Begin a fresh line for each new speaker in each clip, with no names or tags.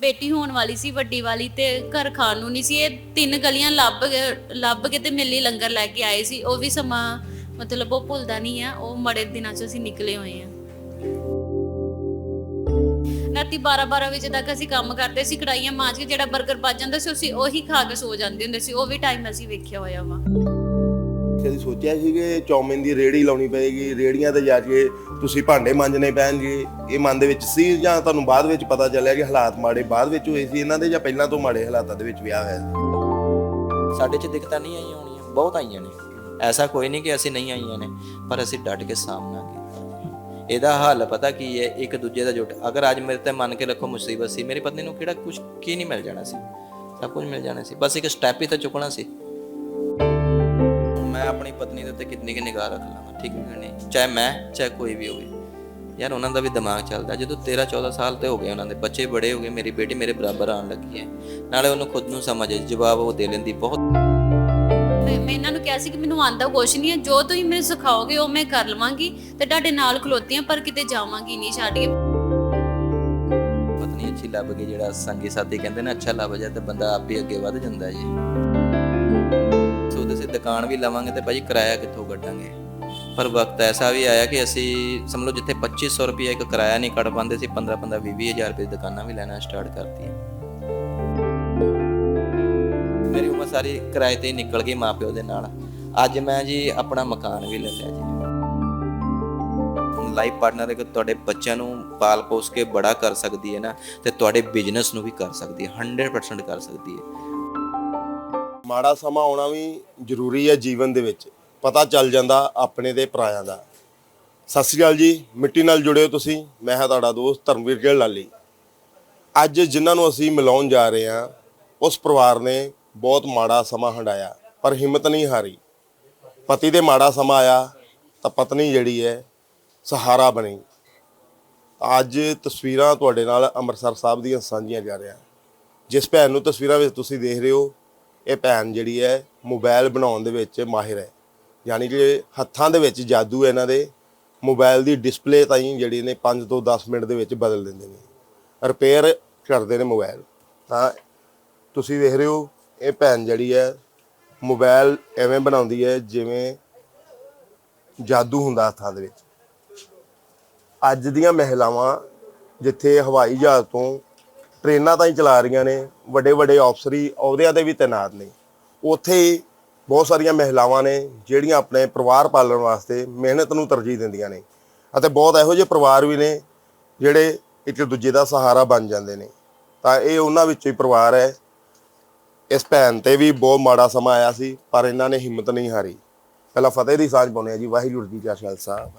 ਬੇਟੀ ਹੋਣ ਵਾਲੀ ਸੀ, ਵੱਡੀ ਵਾਲੀ ਤੇ ਘਰ ਖਾਣ ਨੂੰ ਨਹੀਂ ਸੀ। ਇਹ ਤਿੰਨ ਗਲੀਆਂ ਲੱਭ ਕੇ- ਲੱਭ ਕੇ ਤੇ ਮਿਲੀ ਲੰਗਰ ਲੈ ਕੇ ਆਏ ਸੀ। ਉਹ ਵੀ ਸਮਾਂ ਮਤਲਬ ਉਹ ਭੁੱਲਦਾ ਨਹੀਂ ਆ, ਉਹ ਮੜੇ ਦਿਨਾਂ ਚ ਅਸੀਂ ਨਿਕਲੇ ਹੋਏ ਆ। ਰਾਤੀ 12 12 ਵਜੇ ਤੱਕ ਅਸੀਂ ਕੰਮ ਕਰਦੇ ਸੀ ਕੜਾਈਆਂ ਮਾਂਜ ਕੇ ਜਿਹੜਾ 버ਗਰ ਬਚ ਜਾਂਦਾ ਸੀ, ਅਸੀਂ ਉਹੀ ਖਾ ਕੇ ਸੋ ਜਾਂਦੇ ਹੁੰਦੇ ਸੀ। ਉਹ ਵੀ ਟਾਈਮ ਅਸੀਂ ਵੇਖਿਆ ਹੋਇਆ ਵਾ।
ਕਦੀ ਸੋਚਿਆ ਸੀ ਕਿ ਚੌਮਿਨ ਦੀ ਰੇੜੀ ਲਾਉਣੀ ਪਏਗੀ ਰੇੜੀਆਂ ਤੇ ਜਾ ਕੇ ਤੁਸੀਂ ਭਾਂਡੇ ਮਾਂਜਣੇ ਪੈਣਗੇ। ਇਹ ਮਨ ਦੇ ਵਿੱਚ ਸੀ ਜਾਂ ਤੁਹਾਨੂੰ ਬਾਅਦ ਵਿੱਚ ਪਤਾ ਚੱਲਿਆ ਕਿ ਹਾਲਾਤ ਮਾੜੇ ਬਾਅਦ ਵਿੱਚ ਹੋਏ ਸੀ, ਇਹਨਾਂ ਦੇ ਜਾਂ ਪਹਿਲਾਂ ਤੋਂ ਮਾੜੇ ਹਾਲਾਤਾਂ ਦੇ ਵਿੱਚ ਵਿਆਹ ਹੋਇਆ? ਸੀ
ਸਾਡੇ 'ਚ ਦਿੱਕਤਾਂ ਨਹੀਂ ਆਈਆਂ ਹੋਣੀਆਂ, ਬਹੁਤ ਆਈਆਂ ਨੇ। ਐਸਾ ਕੋਈ ਨਹੀਂ ਕਿ ਅਸੀਂ ਨਹੀਂ ਆਈਆਂ ਨੇ, ਪਰ ਅਸੀਂ ਡਟ ਕੇ ਸਾਹਮਣਾ ਕੀਤਾ। ਇਹਦਾ ਹੱਲ ਪਤਾ ਕੀ ਹੈ, ਇੱਕ ਦੂਜੇ ਦਾ ਜੁਟ ਅਗਰ ਅੱਜ ਮੇਰੇ ਤੇ ਮੰਨ ਕੇ ਰੱਖੋ ਮੁਸੀਬਤ ਸੀ, ਮੇਰੀ ਪਤਨੀ ਨੂੰ ਕਿਹੜਾ ਕੁਝ ਕੀ ਨਹੀਂ ਮਿਲ ਜਾਣਾ ਸੀ? ਸਭ ਕੁਝ ਮਿਲ ਜਾਣਾ ਸੀ। ਬਸ ਇੱਕ ਸਟੈਪ ਹੀ ਤਾਂ ਚੁੱਕਣਾ ਸੀ। ਆਪਣੀ ਪਤਨੀ ਦੇ ਉੱਤੇ ਕਿੰਨੀ ਕਿ ਨਿਗਾਹ ਰੱਖ ਲਵਾਂ ਠੀਕ ਹੈ ਨਹੀਂ? ਚਾਹੇ ਮੈਂ ਚਾਹੇ ਕੋਈ ਵੀ ਹੋਵੇ। ਯਾਰ ਉਹਨਾਂ ਦਾ ਵੀ ਦਿਮਾਗ ਚੱਲਦਾ। ਜਦੋਂ 13 14 ਸਾਲ ਤੇ ਹੋ ਗਏ ਉਹਨਾਂ ਦੇ ਬੱਚੇ ਬੜੇ ਹੋ ਗਏ ਮੇਰੀ ਬੇਟੀ ਮੇਰੇ ਬਰਾਬਰ ਆਉਣ ਲੱਗੀ ਹੈ। ਨਾਲੇ ਉਹਨੂੰ ਖੁਦ ਨੂੰ ਸਮਝ ਹੈ ਜਵਾਬ ਉਹ ਦੇ ਲੈਂਦੀ ਬਹੁਤ
ਮੈਂ ਇਹਨਾਂ ਨੂੰ ਕਿਹਾ ਸੀ ਕਿ ਮੈਨੂੰ ਆਂਦਾ ਕੁਛ ਨਹੀਂ ਹੈ ਜੋ ਤੁਸੀਂ ਮੈਨੂੰ ਸਿਖਾਓਗੇ ਉਹ ਮੈਂ ਕਰ ਲਵਾਂਗੀ ਤੇ ਤੁਹਾਡੇ ਨਾਲ ਖਲੋਤੀ ਹਾਂ ਪਰ ਕਿਤੇ ਜਾਵਾਂਗੀ ਨਹੀਂ ਛੱਡ ਕੇ
ਪਤਨੀ ਅੱਛੀ ਲੱਭ ਗਈ ਜਿਹੜਾ ਸੰਗੀ ਸਾਥੀ ਕਹਿੰਦੇ ਨੇ ਅੱਛਾ ਲੱਭ ਜਾ ਤੇ ਬੰਦਾ ਆਪ ਅੱਗੇ ਵਧ ਜਾਂਦਾ ਜੀ। ਸੋ ਦੇ ਦੁਕਾਨ ਵੀ ਲਵਾਂਗੇ ਤੇ ਭਾਜੀ ਕਿਰਾਇਆ ਕਿੱਥੋਂ ਕੱਢਾਂਗੇ? ਪਰ ਵਕਤ ਐਸਾ ਵੀ ਆਇਆ ਕਿ ਅਸੀਂ ਸਮਝ ਲਓ ਜਿੱਥੇ 2500 ਰੁਪਏ ਇੱਕ ਕਿਰਾਇਆ ਨਹੀਂ ਕੱਢ ਪਾਉਂਦੇ ਸੀ 15 15 20 ਹਜ਼ਾਰ ਰੁਪਏ ਦੁਕਾਨਾਂ ਵੀ ਲੈਣਾ ਸਟਾਰਟ ਕਰਤੀਆਂ। ਮੇਰੀ ਉਮਰ ਸਾਰੀ ਕਿਰਾਏ ਤੇ ਨਿਕਲ ਗਈ ਮਾਪਿਓ ਦੇ ਨਾਲ। ਅੱਜ ਮੈਂ ਜੀ ਆਪਣਾ ਮਕਾਨ ਵੀ ਲੈ ਲਿਆ ਜੀ। ਲਾਈਫ ਪਾਰਟਨਰ ਇੱਕ ਤੁਹਾਡੇ ਬੱਚਿਆਂ ਨੂੰ ਪਾਲ ਪੋਸ ਕੇ ਬੜਾ ਕਰ ਸਕਦੀ ਹੈ ਨਾ, ਤੇ ਤੁਹਾਡੇ ਬਿਜ਼ਨਸ ਨੂੰ ਵੀ ਕਰ ਸਕਦੀ ਹੈ 100% ਕਰ ਸਕਦੀ ਹੈ।
ਮਾੜਾ ਸਮਾਂ ਆਉਣਾ ਵੀ ਜ਼ਰੂਰੀ ਹੈ ਜੀਵਨ ਦੇ ਵਿੱਚ। ਪਤਾ ਚੱਲ ਜਾਂਦਾ ਆਪਣੇ ਤੇ ਪਰਾਇਆਂ ਦਾ। ਸਤਿ ਸ੍ਰੀ ਅਕਾਲ ਜੀ, ਮਿੱਟੀ ਨਾਲ ਜੁੜੇ ਹੋ ਤੁਸੀਂ। ਮੈਂ ਹਾਂ ਤੁਹਾਡਾ ਦੋਸਤ ਧਰਮਵੀਰ ਗਿੱਲ ਲਾਲੀ। ਅੱਜ ਜਿਨ੍ਹਾਂ ਨੂੰ ਅਸੀਂ ਮਿਲਾਉਣ ਜਾ ਰਹੇ ਹਾਂ, ਉਸ ਪਰਿਵਾਰ ਨੇ ਬਹੁਤ ਮਾੜਾ ਸਮਾਂ ਹੰਡਾਇਆ, ਪਰ ਹਿੰਮਤ ਨਹੀਂ ਹਾਰੀ। ਪਤੀ ਦੇ ਮਾੜਾ ਸਮਾਂ ਆਇਆ, ਤਾਂ ਪਤਨੀ ਜਿਹੜੀ ਹੈ, ਸਹਾਰਾ ਬਣੀ। ਅੱਜ ਤਸਵੀਰਾਂ ਤੁਹਾਡੇ ਨਾਲ ਅੰਮ੍ਰਿਤਸਰ ਸਾਹਿਬ ਦੀਆਂ ਸਾਂਝੀਆਂ ਜਾ ਰਹੀਆਂ। ਜਿਸ ਭੈਣ ਨੂੰ ਤਸਵੀਰਾਂ ਵਿੱਚ ਤੁਸੀਂ ਦੇਖ ਰਹੇ ਹੋ ਇਹ ਭੈਣ ਜਿਹੜੀ ਹੈ ਮੋਬਾਈਲ ਬਣਾਉਣ ਦੇ ਵਿੱਚ ਮਾਹਿਰ ਹੈ। ਯਾਨੀ ਕਿ ਹੱਥਾਂ ਦੇ ਵਿੱਚ ਜਾਦੂ ਹੈ ਇਹਨਾਂ ਦੇ। ਮੋਬਾਈਲ ਦੀ ਡਿਸਪਲੇ ਤਾਈਂ ਜਿਹੜੀ ਨੇ 5 ਤੋਂ 10 ਮਿੰਟ ਦੇ ਵਿੱਚ ਬਦਲ ਦਿੰਦੇ ਨੇ। ਰਿਪੇਅਰ ਕਰਦੇ ਨੇ ਮੋਬਾਈਲ ਤਾਂ ਤੁਸੀਂ ਵੇਖ ਰਹੇ ਹੋ, ਇਹ ਭੈਣ ਜਿਹੜੀ ਹੈ ਮੋਬਾਈਲ ਐਵੇਂ ਬਣਾਉਂਦੀ ਹੈ ਜਿਵੇਂ ਜਾਦੂ ਹੁੰਦਾ ਹੱਥਾਂ ਦੇ ਵਿੱਚ। ਅੱਜ ਦੀਆਂ ਮਹਿਲਾਵਾਂ ਜਿੱਥੇ ਹਵਾਈ ਜਹਾਜ਼ ਤੋਂ ਟ੍ਰੇਨਾਂ ਤਾਂ ਹੀ ਚਲਾ ਰਹੀਆਂ ਨੇ, ਵੱਡੇ ਵੱਡੇ ਅਫਸਰੀ ਅਹੁਦਿਆਂ ਤੇ ਵੀ ਤੈਨਾਤ ਨੇ। ਉੱਥੇ ਹੀ ਬਹੁਤ ਸਾਰੀਆਂ ਮਹਿਲਾਵਾਂ ਨੇ, ਜਿਹੜੀਆਂ ਆਪਣੇ ਪਰਿਵਾਰ ਪਾਲਣ ਵਾਸਤੇ ਮਿਹਨਤ ਨੂੰ ਤਰਜੀਹ ਦਿੰਦੀਆਂ ਨੇ। ਅਤੇ ਬਹੁਤ ਇਹੋ ਜਿਹੇ ਪਰਿਵਾਰ ਵੀ ਨੇ, ਜਿਹੜੇ ਇੱਕ ਦੂਜੇ ਦਾ ਸਹਾਰਾ ਬਣ ਜਾਂਦੇ ਨੇ। ਤਾਂ ਇਹ ਉਹਨਾਂ ਵਿੱਚੋਂ ਹੀ ਪਰਿਵਾਰ ਹੈ। ਇਸ ਭੈਣ ਤੇ ਵੀ ਬਹੁਤ ਮਾੜਾ ਸਮਾਂ ਆਇਆ ਸੀ, ਪਰ ਇਹਨਾਂ ਨੇ ਹਿੰਮਤ ਨਹੀਂ ਹਾਰੀ। ਪਹਿਲਾਂ ਫਤਿਹ ਦੀ ਸਾਂਝ ਪਾਉਂਦੇ ਆ ਜੀ। ਵਾਹਿਗੁਰੂ ਜੀ ਕਾ ਖਾਲਸਾ।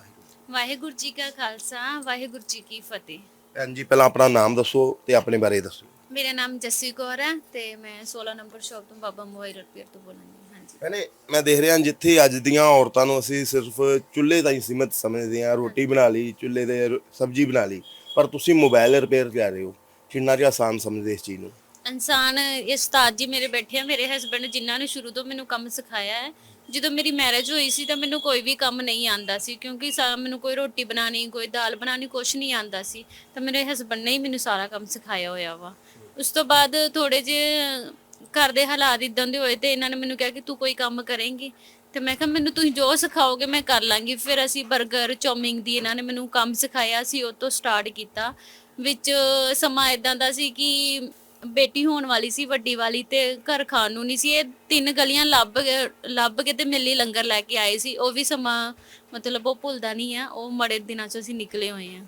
ਵਾਹਿਗੁਰੂ
ਜੀ ਕਾ ਖਾਲਸਾ, ਵਾਹਿਗੁਰੂ ਜੀ ਕੀ ਫਤਿਹ।
ਭੈਣ ਜੀ ਪਹਿਲਾਂ ਆਪਣਾ ਨਾਮ ਦੱਸੋ ਤੇ ਆਪਣੇ ਬਾਰੇ ਦੱਸੋ।
ਮੇਰਾ ਨਾਮ ਜੱਸੀ ਕੌਰ ਹੈ ਤੇ ਮੈਂ 16 ਨੰਬਰ ਸ਼ਾਪ ਤੋਂ ਬਾਬਾ ਮੋਬਾਈਲ ਰਿਪੇਅਰ ਤੋਂ ਬੋਲਾਂਗੀ ਹਾਂਜੀ।
ਭੈਣੇ ਮੈਂ ਦੇਖ ਰਿਹਾ ਜਿੱਥੇ ਅੱਜ ਦੀਆਂ ਔਰਤਾਂ ਨੂੰ ਅਸੀਂ ਸਿਰਫ ਚੁੱਲ੍ਹੇ ਤਾਈਂ ਸੀਮਿਤ ਸਮਝਦੇ ਹਾਂ ਰੋਟੀ ਬਣਾ ਲਈ ਚੁੱਲ੍ਹੇ ਤੇ ਰ- ਸਬਜ਼ੀ ਬਣਾ ਲਈ ਪਰ ਤੁਸੀਂ ਮੋਬਾਈਲ ਰਿਪੇਅਰ ਕਰ ਰਹੇ ਹੋ ਕਿੰਨਾ ਜਿਹਾ ਆਸਾਨ ਸਮਝਦੇ ਇਸ ਚੀਜ਼ ਨੂੰ?
ਇਨਸਾਨ ਇਹ ਉਸਤਾਦ ਜੀ ਮੇਰੇ ਬੈਠੇ ਆ ਮੇਰੇ ਹਸਬੰਡ ਜਿਨ੍ਹਾਂ ਨੇ ਸ਼ੁਰੂ ਤੋਂ ਮੈਨੂੰ ਕੰਮ ਸਿਖਾਇਆ ਹੈ ਜਦੋਂ ਮੇਰੀ ਮੈਰਿਜ ਹੋਈ ਸੀ ਤਾਂ ਮੈਨੂੰ ਕੋਈ ਵੀ ਕੰਮ ਨਹੀਂ ਆਂਦਾ ਸੀ, ਕਿਉਂਕਿ ਸਾ- ਮੈਨੂੰ ਕੋਈ ਰੋਟੀ ਬਣਾਣੀ ਕੋਈ ਦਾਲ ਬਣਾਣੀ ਕੁਛ ਨਹੀਂ ਆਂਦਾ ਸੀ। ਤਾਂ ਮੇਰੇ ਹਸਬੰਡ ਨੇ ਹੀ ਮੈਨੂੰ ਸਾਰਾ ਕੰਮ ਸਿਖਾਇਆ ਹੋਇਆ ਵਾ। ਉਸ ਤੋਂ ਬਾਅਦ ਥੋੜੇ ਜੇ ਘਰ ਦੇ ਹਾਲਾਤ ਇਦਾਂ ਦੇ ਹੋਏ ਤੇ ਇਹਨਾਂ ਨੇ ਮੈਨੂੰ ਕਿਹਾ ਕਿ ਤੂੰ ਕੋਈ ਕੰਮ ਕਰੇਂਗੀ। ਤੇ ਮੈਂ ਕਿਹਾ, ਮੈਨੂੰ ਤੁਸੀਂ ਜੋ ਸਿਖਾਓਗੇ ਮੈਂ ਕਰ ਲਾਂਗੀ। ਫਿਰ ਅਸੀਂ 버ਗਰ ਚੌਮਿੰਗ ਦੀ ਇਹਨਾਂ ਨੇ ਮੈਨੂੰ ਕੰਮ ਸਿਖਾਇਆ ਸੀ ਉਹ ਤੋਂ ਸਟਾਰਟ ਕੀਤਾ। ਵਿੱਚ ਸਮਾਂ ਇਦਾਂ ਦਾ ਸੀ ਕਿ ਬੇਟੀ ਹੋਣ ਵਾਲੀ ਸੀ, ਵੱਡੀ ਵਾਲੀ ਤੇ ਘਰ ਖਾਣ ਨੂੰ ਨਹੀਂ ਸੀ। ਇਹ ਤਿੰਨ ਗਲੀਆਂ ਲੱਭ ਲੱਭ ਕੇ ਤੇ ਮਿਲੀ ਲੰਗਰ ਲੈ ਕੇ ਆਏ ਸੀ। ਉਹ ਵੀ ਸਮਾਂ ਮਤਲਬ ਉਹ ਭੁੱਲਦਾ ਨਹੀਂ ਆ, ਉਹ ਮੜੇ ਦਿਨਾਂ ਚ ਅਸੀਂ ਨਿਕਲੇ ਹੋਏ ਆ।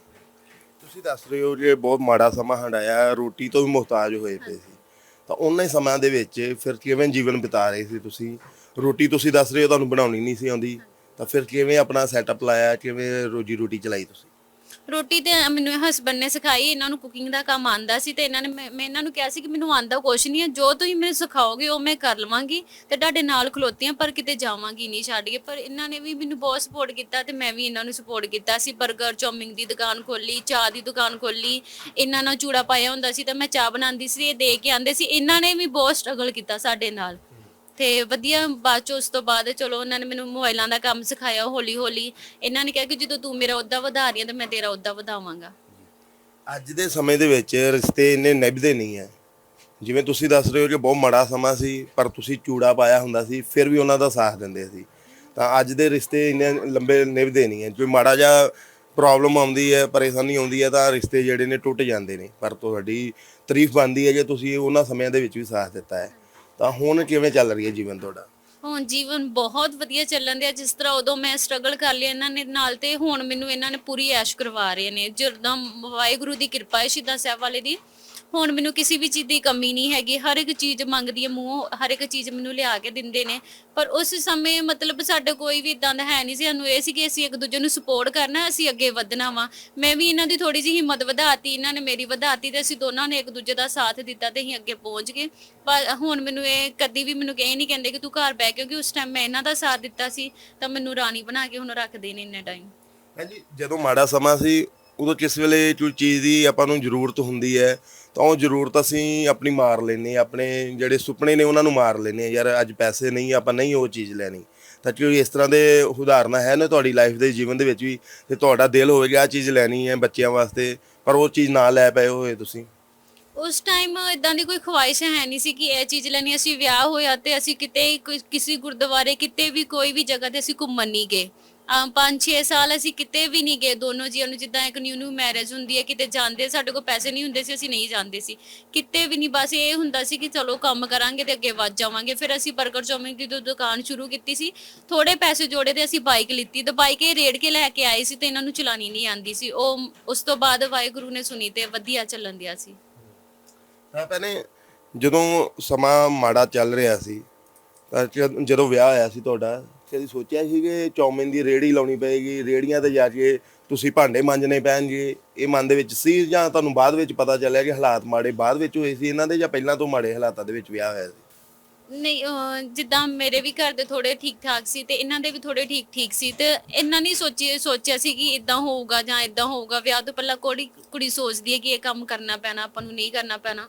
ਤੁਸੀਂ ਦੱਸ ਰਹੇ ਹੋ ਕਿ ਬਹੁਤ ਮਾੜਾ ਸਮਾਂ ਹੰਡਾਇਆ ਰੋਟੀ ਤੋਂ ਵੀ ਮੁਹਤਾਜ ਹੋਏ ਪਏ ਸੀ। ਤਾਂ ਉਹਨਾਂ ਹੀ ਸਮਾਂ ਦੇ ਵਿੱਚ ਫਿਰ ਕਿਵੇਂ ਜੀਵਨ ਬਿਤਾ ਰਹੇ ਸੀ ਤੁਸੀਂ? ਰੋਟੀ ਤੁਸੀਂ ਦੱਸ ਰਹੇ ਹੋ, ਤੁਹਾਨੂੰ ਬਣਾਉਣੀ ਨਹੀਂ ਸੀ ਆਉਂਦੀ। ਤਾਂ ਫਿਰ ਕਿਵੇਂ ਆਪਣਾ ਸੈਟਅਪ ਲਾਇਆ, ਕਿਵੇਂ ਰੋਜੀ ਰੋਟੀ ਚਲਾਈ ਤੁਸੀਂ?
ਰੋਟੀ ਤੇ ਮੈਨੂੰ ਹਸਬੰਡ ਨੇ ਸਿਖਾਈ, ਇਹਨਾਂ ਨੂੰ ਕੁਕਿੰਗ ਦਾ ਕੰਮ ਆਂਦਾ ਸੀ ਤੇ ਇਹਨਾਂ ਨੇ ਮੈਂ ਮੈਂ ਇਹਨਾਂ ਨੂੰ ਕਿਹਾ ਸੀ ਕਿ ਮੈਨੂੰ ਆਂਦਾ ਕੁਛ ਨਹੀਂ ਹੈ, ਜੋ ਤੁਸੀਂ ਮੈਨੂੰ ਸਿਖਾਓਗੇ ਉਹ ਮੈਂ ਕਰ ਲਵਾਂਗੀ ਤੇ ਤੁਹਾਡੇ ਨਾਲ ਖਲੋਤੀ ਹਾਂ ਪਰ ਕਿਤੇ ਜਾਵਾਂਗੀ ਨਹੀਂ ਛੱਡ ਕੇ। ਪਰ ਇਹਨਾਂ ਨੇ ਵੀ ਮੈਨੂੰ ਬਹੁਤ ਸਪੋਰਟ ਕੀਤਾ ਤੇ ਮੈਂ ਵੀ ਇਹਨਾਂ ਨੂੰ ਸਪੋਰਟ ਕੀਤਾ ਸੀ। 버ਗਰ ਚੌਮਿੰਗ ਦੀ ਦੁਕਾਨ ਖੋਲੀ ਚਾਹ ਦੀ ਦੁਕਾਨ ਖੋਲੀ ਇਹਨਾਂ ਨਾਲ ਚੂੜਾ ਪਾਇਆ ਹੁੰਦਾ ਸੀ ਤਾਂ ਮੈਂ ਚਾਹ ਬਣਾਉਂਦੀ ਸੀ, ਇਹ ਦੇ ਕੇ ਆਂਦੇ ਸੀ। ਇਹਨਾਂ ਨੇ ਵੀ ਬਹੁਤ ਸਟਰਗਲ ਕੀਤਾ ਸਾਡੇ ਨਾਲ। ਤੇ ਵਧੀਆ, ਬਾਅਦ ਚ ਉਸ ਤੋਂ ਬਾਅਦ ਚਲੋ ਉਹਨਾਂ ਨੇ ਮੈਨੂੰ ਮੋਬਾਈਲਾਂ ਦਾ ਕੰਮ ਸਿਖਾਇਆ ਹੌਲੀ ਹੌਲੀ ਇਹਨਾਂ ਨੇ ਕਿਹਾ ਕਿ ਜਦੋਂ ਤੂੰ ਮੇਰਾ ਉਹਦਾ ਵਧਾ ਰਹੀ ਹੈ, ਤਾਂ ਮੈਂ ਤੇਰਾ ਉਹਦਾ ਵਧਾਵਾਂਗਾ।
ਅੱਜ ਦੇ ਸਮੇਂ ਦੇ ਵਿੱਚ ਰਿਸ਼ਤੇ ਇੰਨੇ ਨਿਭਦੇ ਨਹੀਂ ਹੈ। ਜਿਵੇਂ ਤੁਸੀਂ ਦੱਸ ਰਹੇ ਹੋ ਕਿ ਬਹੁਤ ਮਾੜਾ ਸਮਾਂ ਸੀ, ਪਰ ਤੁਸੀਂ ਚੂੜਾ ਪਾਇਆ ਹੁੰਦਾ ਸੀ, ਫਿਰ ਵੀ ਉਹਨਾਂ ਦਾ ਸਾਥ ਦਿੰਦੇ ਸੀ। ਤਾਂ ਅੱਜ ਦੇ ਰਿਸ਼ਤੇ ਇੰਨੇ ਲੰਬੇ ਨਿਭਦੇ ਨਹੀਂ ਹੈ। ਜੇ ਮਾੜਾ ਜਿਹਾ ਪ੍ਰੋਬਲਮ ਆਉਂਦੀ ਹੈ, ਪਰੇਸ਼ਾਨੀ ਆਉਂਦੀ ਹੈ, ਤਾਂ ਰਿਸ਼ਤੇ ਜਿਹੜੇ ਨੇ ਟੁੱਟ ਜਾਂਦੇ ਨੇ। ਪਰ ਤੁਹਾਡੀ ਤਾਰੀਫ ਬਣਦੀ ਹੈ ਜੇ ਤੁਸੀਂ ਉਹਨਾਂ ਸਮਿਆਂ ਦੇ ਵਿੱਚ ਵੀ ਸਾਥ ਦਿੱਤਾ ਹੈ। ਤਾਂ ਹੁਣ ਕਿਵੇਂ ਚੱਲ ਰਹੀ ਹੈ ਜੀਵਨ ਤੁਹਾਡਾ?
ਹੁਣ ਜੀਵਨ ਬਹੁਤ ਵਧੀਆ ਚੱਲਣ ਦਿਆ ਜਿਸ ਤਰ੍ਹਾਂ ਉਦੋਂ ਮੈਂ ਸਟਰਗਲ ਕਰ ਲਿਆ ਇਹਨਾਂ ਨੇ ਨਾਲ ਤੇ ਹੁਣ ਮੈਨੂੰ ਇਹਨਾਂ ਨੇ ਪੂਰੀ ਐਸ਼ ਕਰਵਾ ਰਹੇ ਨੇ। ਜਦੋਂ ਵਾਹਿਗੁਰੂ ਦੀ ਕਿਰਪਾ ਹੈ ਸ਼ਹੀਦਾਂ ਸਾਹਿਬ ਵਾਲੇ ਦੀ। ਹੁਣ ਮੈਨੂੰ ਕਿਸੇ ਵੀ ਚੀਜ਼ ਦੀ ਕਮੀ ਨਹੀਂ ਹੈਗੀ, ਹਰ ਇੱਕ ਚੀਜ਼ ਮੰਗਦੀ ਹੈ, ਮੂੰਹੋਂ ਹਰ ਇੱਕ ਚੀਜ਼ ਮੈਨੂੰ ਲਿਆ ਕੇ ਦਿੰਦੇ ਨੇ, ਪਰ ਉਸ ਸਮੇਂ ਮਤਲਬ ਸਾਡੇ ਕੋਈ ਵੀ ਇਦਾਂ ਦਾ ਹੈ ਨਹੀਂ ਸੀ, ਸਾਨੂੰ ਇਹ ਸੀ ਕਿ ਅਸੀਂ ਇੱਕ ਦੂਜੇ ਨੂੰ ਸਪੋਰਟ ਕਰਨਾ, ਅਸੀਂ ਅੱਗੇ ਵਧਣਾ ਵਾ। ਮੈਂ ਵੀ ਇਹਨਾਂ ਦੀ ਥੋੜੀ ਜਿਹੀ ਹਿੰਮਤ ਵਧਾਤੀ, ਇਹਨਾਂ ਨੇ ਮੇਰੀ ਵਧਾਤੀ ਤੇ ਅਸੀਂ ਦੋਨਾਂ ਨੇ ਇੱਕ ਦੂਜੇ ਦਾ ਸਾਥ ਦਿੱਤਾ ਤੇ ਅਸੀਂ ਅੱਗੇ ਪਹੁੰਚ ਗਏ। ਪਰ ਹੁਣ ਮੈਨੂੰ ਇਹ ਕਦੀ ਵੀ ਮੈਨੂੰ ਇਹ ਨਹੀਂ ਕਹਿੰਦੇ ਕਿ ਤੂੰ ਘਰ ਬੈ ਕਿਉਂਕਿ ਉਸ ਟਾਈਮ ਮੈਂ ਇਹਨਾਂ ਦਾ ਸਾਥ ਦਿੱਤਾ ਸੀ, ਤਾਂ ਮੈਨੂੰ ਰਾਣੀ ਬਣਾ ਕੇ ਹੁਣ ਰੱਖਦੇ ਨੇ ਇੰਨੇ ਟਾਈਮ
ਹਾਂਜੀ ਜਦੋਂ ਮਾੜਾ ਸਮਾਂ ਸੀ, ਉਦੋਂ ਕਿਸ ਵੇਲੇ ਕੋਈ ਚੀਜ਼ ਦੀ ਆਪਾਂ ਨੂੰ ਜ਼ਰੂਰਤ ਹੁੰਦੀ ਹੈ? ਤਾਂ ਉਹ ਜ਼ਰੂਰਤ ਅਸੀਂ ਆਪਣੀ ਮਾਰ ਲੈਨੇ ਆਪਣੇ ਜਿਹੜੇ ਸੁਪਨੇ ਨੇ ਉਹਨਾਂ ਨੂੰ ਮਾਰ ਲੈਨੇ ਯਾਰ ਅੱਜ ਪੈਸੇ ਨਹੀਂ, ਆਪਾਂ ਨਹੀਂ ਉਹ ਚੀਜ਼ ਲੈਣੀ। ਤਾਂ ਕੋਈ ਇਸ ਤਰ੍ਹਾਂ ਦੇ ਉਦਾਹਰਨਾਂ ਹੈ ਨਾ ਤੁਹਾਡੀ ਲਾਈਫ ਦੇ ਜੀਵਨ ਦੇ ਵਿੱਚ ਵੀ, ਤੇ ਤੁਹਾਡਾ ਦਿਲ ਹੋਵੇਗਾ ਆ ਚੀਜ਼ ਲੈਣੀ ਹੈ ਬੱਚਿਆਂ ਵਾਸਤੇ, ਪਰ ਉਹ ਚੀਜ਼ ਨਾ ਲੈ ਪਏ ਹੋਏ ਤੁਸੀਂ।
ਉਸ ਟਾਈਮ ਇਦਾਂ ਦੀ ਕੋਈ ਖਵਾਇਸ਼ ਹੈ ਨਹੀਂ ਸੀ ਕਿ ਇਹ ਚੀਜ਼ ਲੈਣੀ, ਅਸੀਂ ਵਿਆਹ ਹੋਇਆ ਤੇ ਅਸੀਂ ਕਿਤੇ ਕੋਈ- ਕਿਸੇ ਗੁਰਦੁਆਰੇ, ਕਿਤੇ ਵੀ ਕੋਈ ਵੀ ਜਗ੍ਹਾ ਤੇ ਅਸੀਂ ਘੁੰਮਣ ਨਹੀਂ ਗਏ। 5-6 ਸਾਲ ਅਸੀਂ ਕਿਤੇ ਵੀ ਨਹੀਂ ਗਏ ਦੋਨੋਂ ਜੀਆਂ ਨੂੰ, ਜਿੱਦਾਂ ਇੱਕ ਨਿਊ ਨਿਊ ਮੈਰਿਜ ਹੁੰਦੀ ਹੈ, ਕਿਤੇ ਜਾਂਦੇ ਸਾਡੇ ਕੋਲ ਪੈਸੇ ਨਹੀਂ ਹੁੰਦੇ ਸੀ, ਅਸੀਂ ਨਹੀਂ ਜਾਂਦੇ ਸੀ। ਕਿਤੇ ਵੀ ਨਹੀਂ, ਬਸ ਇਹ ਹੁੰਦਾ ਸੀ ਕਿ ਚਲੋ ਕੰਮ ਕਰਾਂਗੇ ਤੇ ਅੱਗੇ ਵੱਧ ਜਾਵਾਂਗੇ। ਫਿਰ ਅਸੀਂ 버ਗਰ ਚੌਮਿਨ ਦੀ ਦੁ- ਦੁਕਾਨ ਸ਼ੁਰੂ ਕੀਤੀ ਸੀ। ਥੋੜੇ ਪੈਸੇ ਜੋੜੇ ਤੇ ਅਸੀਂ ਬਾਈਕ ਲਿੱਤੀ ਤੇ ਬਾਈਕ ਇਹ ਰੇੜ ਕੇ ਲੈ ਕੇ ਆਏ ਸੀ ਤੇ ਇਹਨਾਂ ਨੂੰ ਚਲਾਣੀ ਨਹੀਂ ਆਂਦੀ ਸੀ। ਉਹ ਉਸ ਤੋਂ ਬਾਅਦ ਵਾਹਿਗੁਰੂ ਨੇ ਸੁਣੀ ਤੇ ਵਧੀਆ ਚੱਲਣ ਦਿਆ ਸੀ।
ਤਾਂ ਭੈਣੇ, ਜਦੋਂ ਸਮਾਂ ਮਾੜਾ ਚੱਲ ਰਿਹਾ ਸੀ, ਤਾਂ ਜਦ- ਜਦੋਂ ਵਿਆਹ ਹੋਇਆ ਸੀ ਤੁਹਾਡਾ ਕਦੀ ਸੋਚਿਆ ਸੀ ਕਿ ਚੌਮਿਨ ਦੀ ਰੇੜੀ ਲਾਉਣੀ ਪਏਗੀ, ਰੇੜੀਆਂ ਤੇ ਜਾ ਕੇ ਤੁਸੀਂ ਭਾਂਡੇ ਮਾਂਜਣੇ ਪੈਣਗੇ ਇਹ ਮਨ ਦੇ ਵਿੱਚ ਸੀ ਜਾਂ ਤੁਹਾਨੂੰ ਬਾਅਦ ਵਿੱਚ ਪਤਾ ਚੱਲਿਆ ਕਿ ਹਾਲਾਤ ਮਾੜੇ ਬਾਅਦ ਵਿੱਚ ਹੋਏ ਸੀ ਇਹਨਾਂ ਦੇ ਜਾਂ ਪਹਿਲਾਂ ਤੋਂ ਮਾੜੇ ਹਾਲਾਤਾਂ ਦੇ ਵਿੱਚ ਵਿਆਹ ਹੋਇਆ ਸੀ?
ਨਹੀਂ, ਅਹ, ਜਿੱਦਾਂ ਮੇਰੇ ਵੀ ਘਰ ਦੇ ਥੋੜੇ ਠੀਕ ਠਾਕ ਸੀ ਤੇ ਇਹਨਾਂ ਦੇ ਵੀ ਥੋੜੇ ਠੀਕ ਠੀਕ ਸੀ ਤੇ ਇਹਨਾਂ ਨੇ ਸੋਚੀ, ਸੋਚਿਆ ਸੀ ਕਿ ਇਦਾਂ ਹੋਊਗਾ ਜਾਂ ਇਦਾਂ ਹੋਊਗਾ। ਵਿਆਹ ਤੋਂ ਪਹਿਲਾਂ ਕੁੜੀ ਕੁੜੀ ਸੋਚਦੀ ਹੈ ਕਿ ਇਹ ਕੰਮ ਕਰਨਾ ਪੈਣਾ, ਆਪਾਂ ਨੂੰ ਨਹੀਂ ਕਰਨਾ ਪੈਣਾ।